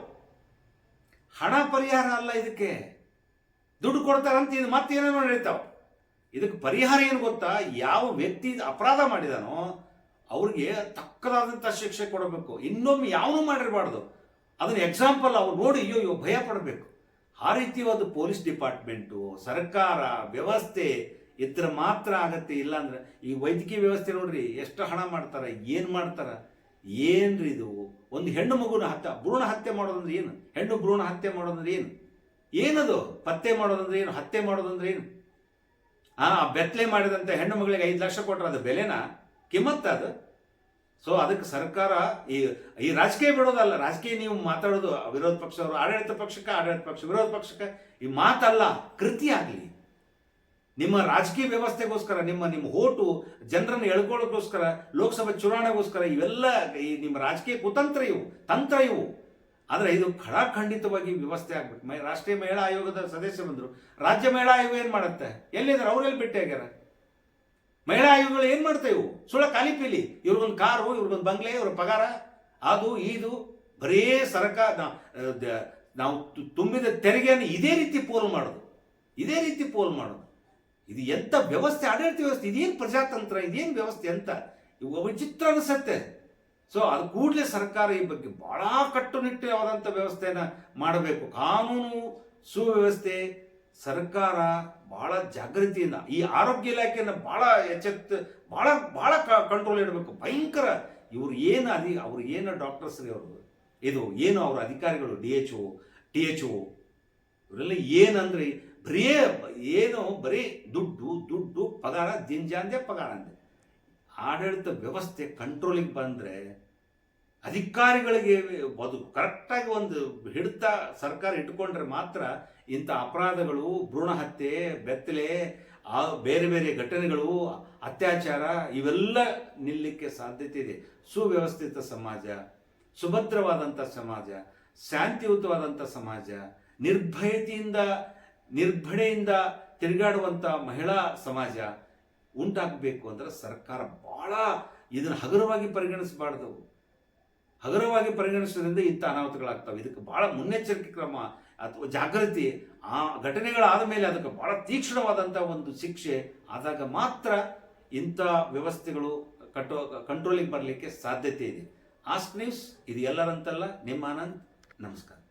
ಹಣ ಪರಿಹಾರ ಅಲ್ಲ ಇದಕ್ಕೆ. ದುಡ್ಡು ಕೊಡ್ತಾರಂತ ಇದು ಮತ್ತೇನೇನೋ ನಡೀತಾವೆ. ಇದಕ್ಕೆ ಪರಿಹಾರ ಏನು ಗೊತ್ತಾ? ಯಾವ ವ್ಯಕ್ತಿ ಅಪರಾಧ ಮಾಡಿದಾನೋ ಅವ್ರಿಗೆ ತಕ್ಕದಾದಂಥ ಶಿಕ್ಷೆ ಕೊಡಬೇಕು. ಇನ್ನೊಮ್ಮೆ ಯಾವನು ಮಾಡಿರಬಾರ್ದು. ಅದನ್ನ ಎಕ್ಸಾಂಪಲ್ ಅವ್ರು ನೋಡಿ ಅಯ್ಯೋ ಅಯ್ಯೋ ಭಯ ಪಡಬೇಕು. ಆ ರೀತಿಯಾದ ಪೊಲೀಸ್ ಡಿಪಾರ್ಟ್ಮೆಂಟು ಸರ್ಕಾರ, ವ್ಯವಸ್ಥೆ ಇದ್ರೆ ಮಾತ್ರ ಆಗತ್ತೆ ಇಲ್ಲಾಂದ್ರೆ ಈ ವೈದ್ಯಕೀಯ ವ್ಯವಸ್ಥೆ ನೋಡ್ರಿ, ಎಷ್ಟು ಹಣ ಮಾಡ್ತಾರೆ, ಏನು ಮಾಡ್ತಾರ? ಏನ್ರಿ ಇದು? ಒಂದು ಹೆಣ್ಣು ಮಗುನ ಹತ್ಯೆ, ಭ್ರೂಣ ಹತ್ಯೆ ಮಾಡೋದಂದ್ರೆ ಏನು? ಹೆಣ್ಣು ಭ್ರೂಣ ಹತ್ಯೆ ಮಾಡೋದಂದ್ರೆ ಏನು? ಏನದು? ಪತ್ತೆ ಮಾಡೋದಂದ್ರೆ ಏನು? ಹತ್ಯೆ ಮಾಡೋದಂದ್ರೆ ಏನು? ಆ, ಬೆತ್ತಲೆ ಮಾಡಿದಂಥ ಹೆಣ್ಣು ಮಗಳಿಗೆ ಐದು ಲಕ್ಷ ಕೊಟ್ರೆ ಅದು ಬೆಲೆನಾ? ಕಿಮ್ಮತ್ತ ಅದು ಸೊ ಅದಕ್ಕೆ ಸರ್ಕಾರ ಈ ಈ ರಾಜಕೀಯ ಬಿಡೋದಲ್ಲ. ರಾಜಕೀಯ ನೀವು ಮಾತಾಡೋದು ವಿರೋಧ ಪಕ್ಷದವರು, ಆಡಳಿತ ಪಕ್ಷಕ್ಕೆ, ಆಡಳಿತ ಪಕ್ಷ, ವಿರೋಧ ಪಕ್ಷಕ್ಕೆ. ಈ ಮಾತಲ್ಲ, ಕೃತಿ ಆಗಲಿ. ನಿಮ್ಮ ರಾಜಕೀಯ ವ್ಯವಸ್ಥೆಗೋಸ್ಕರ, ನಿಮ್ಮ ನಿಮ್ಮ ಓಟು ಜನರನ್ನು ಎಳ್ಕೊಳ್ಳೋಕ್ಕೋಸ್ಕರ, ಲೋಕಸಭೆ ಚುನಾವಣೆಗೋಸ್ಕರ, ಇವೆಲ್ಲ ಈ ನಿಮ್ಮ ರಾಜಕೀಯ ಕುತಂತ್ರ ಇವು ತಂತ್ರ ಇವು ಆದರೆ ಇದು ಖಡಾಖಂಡಿತವಾಗಿ ವ್ಯವಸ್ಥೆ ಆಗ್ಬೇಕು. ರಾಷ್ಟ್ರೀಯ ಮಹಿಳಾ ಆಯೋಗದ ಸದಸ್ಯ ಬಂದರು. ರಾಜ್ಯ ಮಹಿಳಾ ಆಯೋಗ ಏನು ಮಾಡುತ್ತೆ? ಎಲ್ಲಿದ್ದಾರೆ? ಅವ್ರೆಲ್ಲಿ ಭೇಟಿ ಆಗ್ಯಾರ? ಮಹಿಳಾ ಆಯೋಗಗಳು ಏನು ಮಾಡ್ತಾವೆ ಇವು? ಸುಳ್ಳ ಖಾಲಿ ಪೀಲಿ. ಇವ್ರಿಗೊಂದು ಕಾರು, ಇವ್ರಿಗೊಂದು ಬಂಗ್ಲೆ ಇವ್ರ ಪಗಾರ. ಅದು, ಇದು, ಬರೇ ಸರ್ಕಾರ ನಾವು ತುಂಬಿದ ತೆರಿಗೆಯನ್ನು ಇದೇ ರೀತಿ ಪೋಲ್ ಮಾಡೋದು. ಇದೇ ರೀತಿ ಪೋಲ್ ಮಾಡೋದು. ಇದು ಎಂತ ವ್ಯವಸ್ಥೆ, ಆಡಳಿತ ವ್ಯವಸ್ಥೆ, ಇದೇನು ಪ್ರಜಾತಂತ್ರ, ಇದೇನು ವ್ಯವಸ್ಥೆ ಅಂತ ಇವು ವಿಚಿತ್ರ ಅನಿಸುತ್ತೆ. ಸೊ ಅದು ಕೂಡಲೇ ಸರ್ಕಾರ ಈ ಬಗ್ಗೆ ಬಹಳ ಕಟ್ಟುನಿಟ್ಟಾದಂಥ ವ್ಯವಸ್ಥೆಯನ್ನು ಮಾಡಬೇಕು. ಕಾನೂನು, ಸುವ್ಯವಸ್ಥೆ, ಸರ್ಕಾರ ಬಹಳ ಜಾಗೃತಿಯಿಂದ, ಈ ಆರೋಗ್ಯ ಇಲಾಖೆಯನ್ನು ಬಹಳ ಎಚ್ಚೆತ್ತ, ಬಹಳ ಬಹಳ ಕಂಟ್ರೋಲ್ ಇಡಬೇಕು. ಭಯಂಕರ. ಇವರು ಏನು ಅಧಿ, ಅವ್ರು ಏನು ಡಾಕ್ಟರ್ಸ್ ಅವರು? ಇದು ಏನು ಅವ್ರ ಅಧಿಕಾರಿಗಳು? D H O T H O ಇವರೆಲ್ಲ ಏನಂದ್ರೆ? ಬರೀ, ಏನು, ಬರೀ ದುಡ್ಡು ದುಡ್ಡು ಪಗಾರ ಜಿಂಜಾಂದೆ ಪಗಾರ ಅಂದೆ. ಆಡಳಿತ ವ್ಯವಸ್ಥೆ ಕಂಟ್ರೋಲಿಗೆ ಬಂದರೆ ಅಧಿಕಾರಿಗಳಿಗೆ ಬದುಕು. ಕರೆಕ್ಟಾಗಿ ಒಂದು ಹಿಡಿತ ಸರ್ಕಾರ ಇಟ್ಕೊಂಡ್ರೆ ಮಾತ್ರ ಇಂಥ ಅಪರಾಧಗಳು, ಭ್ರೂಣ ಹತ್ಯೆ, ಬೆತ್ತಲೆ, ಆ ಬೇರೆ ಬೇರೆ ಘಟನೆಗಳು, ಅತ್ಯಾಚಾರ, ಇವೆಲ್ಲ ನಿಲ್ಲಕ್ಕೆ ಸಾಧ್ಯತೆ ಇದೆ. ಸುವ್ಯವಸ್ಥಿತ ಸಮಾಜ, ಸುಭದ್ರವಾದಂಥ ಸಮಾಜ, ಶಾಂತಿಯುತವಾದಂಥ ಸಮಾಜ, ನಿರ್ಭಯತೆಯಿಂದ ನಿರ್ಭಡೆಯಿಂದ ತಿರುಗಾಡುವಂಥ ಮಹಿಳಾ ಸಮಾಜ ಉಂಟಾಗಬೇಕು ಅಂದ್ರೆ ಸರ್ಕಾರ ಭಾಳ ಇದನ್ನು ಹಗುರವಾಗಿ ಪರಿಗಣಿಸಬಾರ್ದು. ಹಗುರವಾಗಿ ಪರಿಗಣಿಸೋದ್ರಿಂದ ಇಂಥ ಅನಾಹುತಗಳಾಗ್ತವೆ. ಇದಕ್ಕೆ ಬಹಳ ಮುನ್ನೆಚ್ಚರಿಕೆ ಕ್ರಮ ಅಥವಾ ಜಾಗೃತಿ ಆ ಘಟನೆಗಳಾದ ಮೇಲೆ ಅದಕ್ಕೆ ಬಹಳ ತೀಕ್ಷ್ಣವಾದಂಥ ಒಂದು ಶಿಕ್ಷೆ ಆದಾಗ ಮಾತ್ರ ಇಂಥ ವ್ಯವಸ್ಥೆಗಳು ಕಟ್ಟೋ ಕಂಟ್ರೋಲಿಗೆ ಬರಲಿಕ್ಕೆ ಸಾಧ್ಯತೆ ಇದೆ. ಆಸ್ಕ್ ನ್ಯೂಸ್ ಇದು ಎಲ್ಲರಂತಲ್ಲ, ನಿಮ್ಮ ಆನಂದ್, ನಮಸ್ಕಾರ.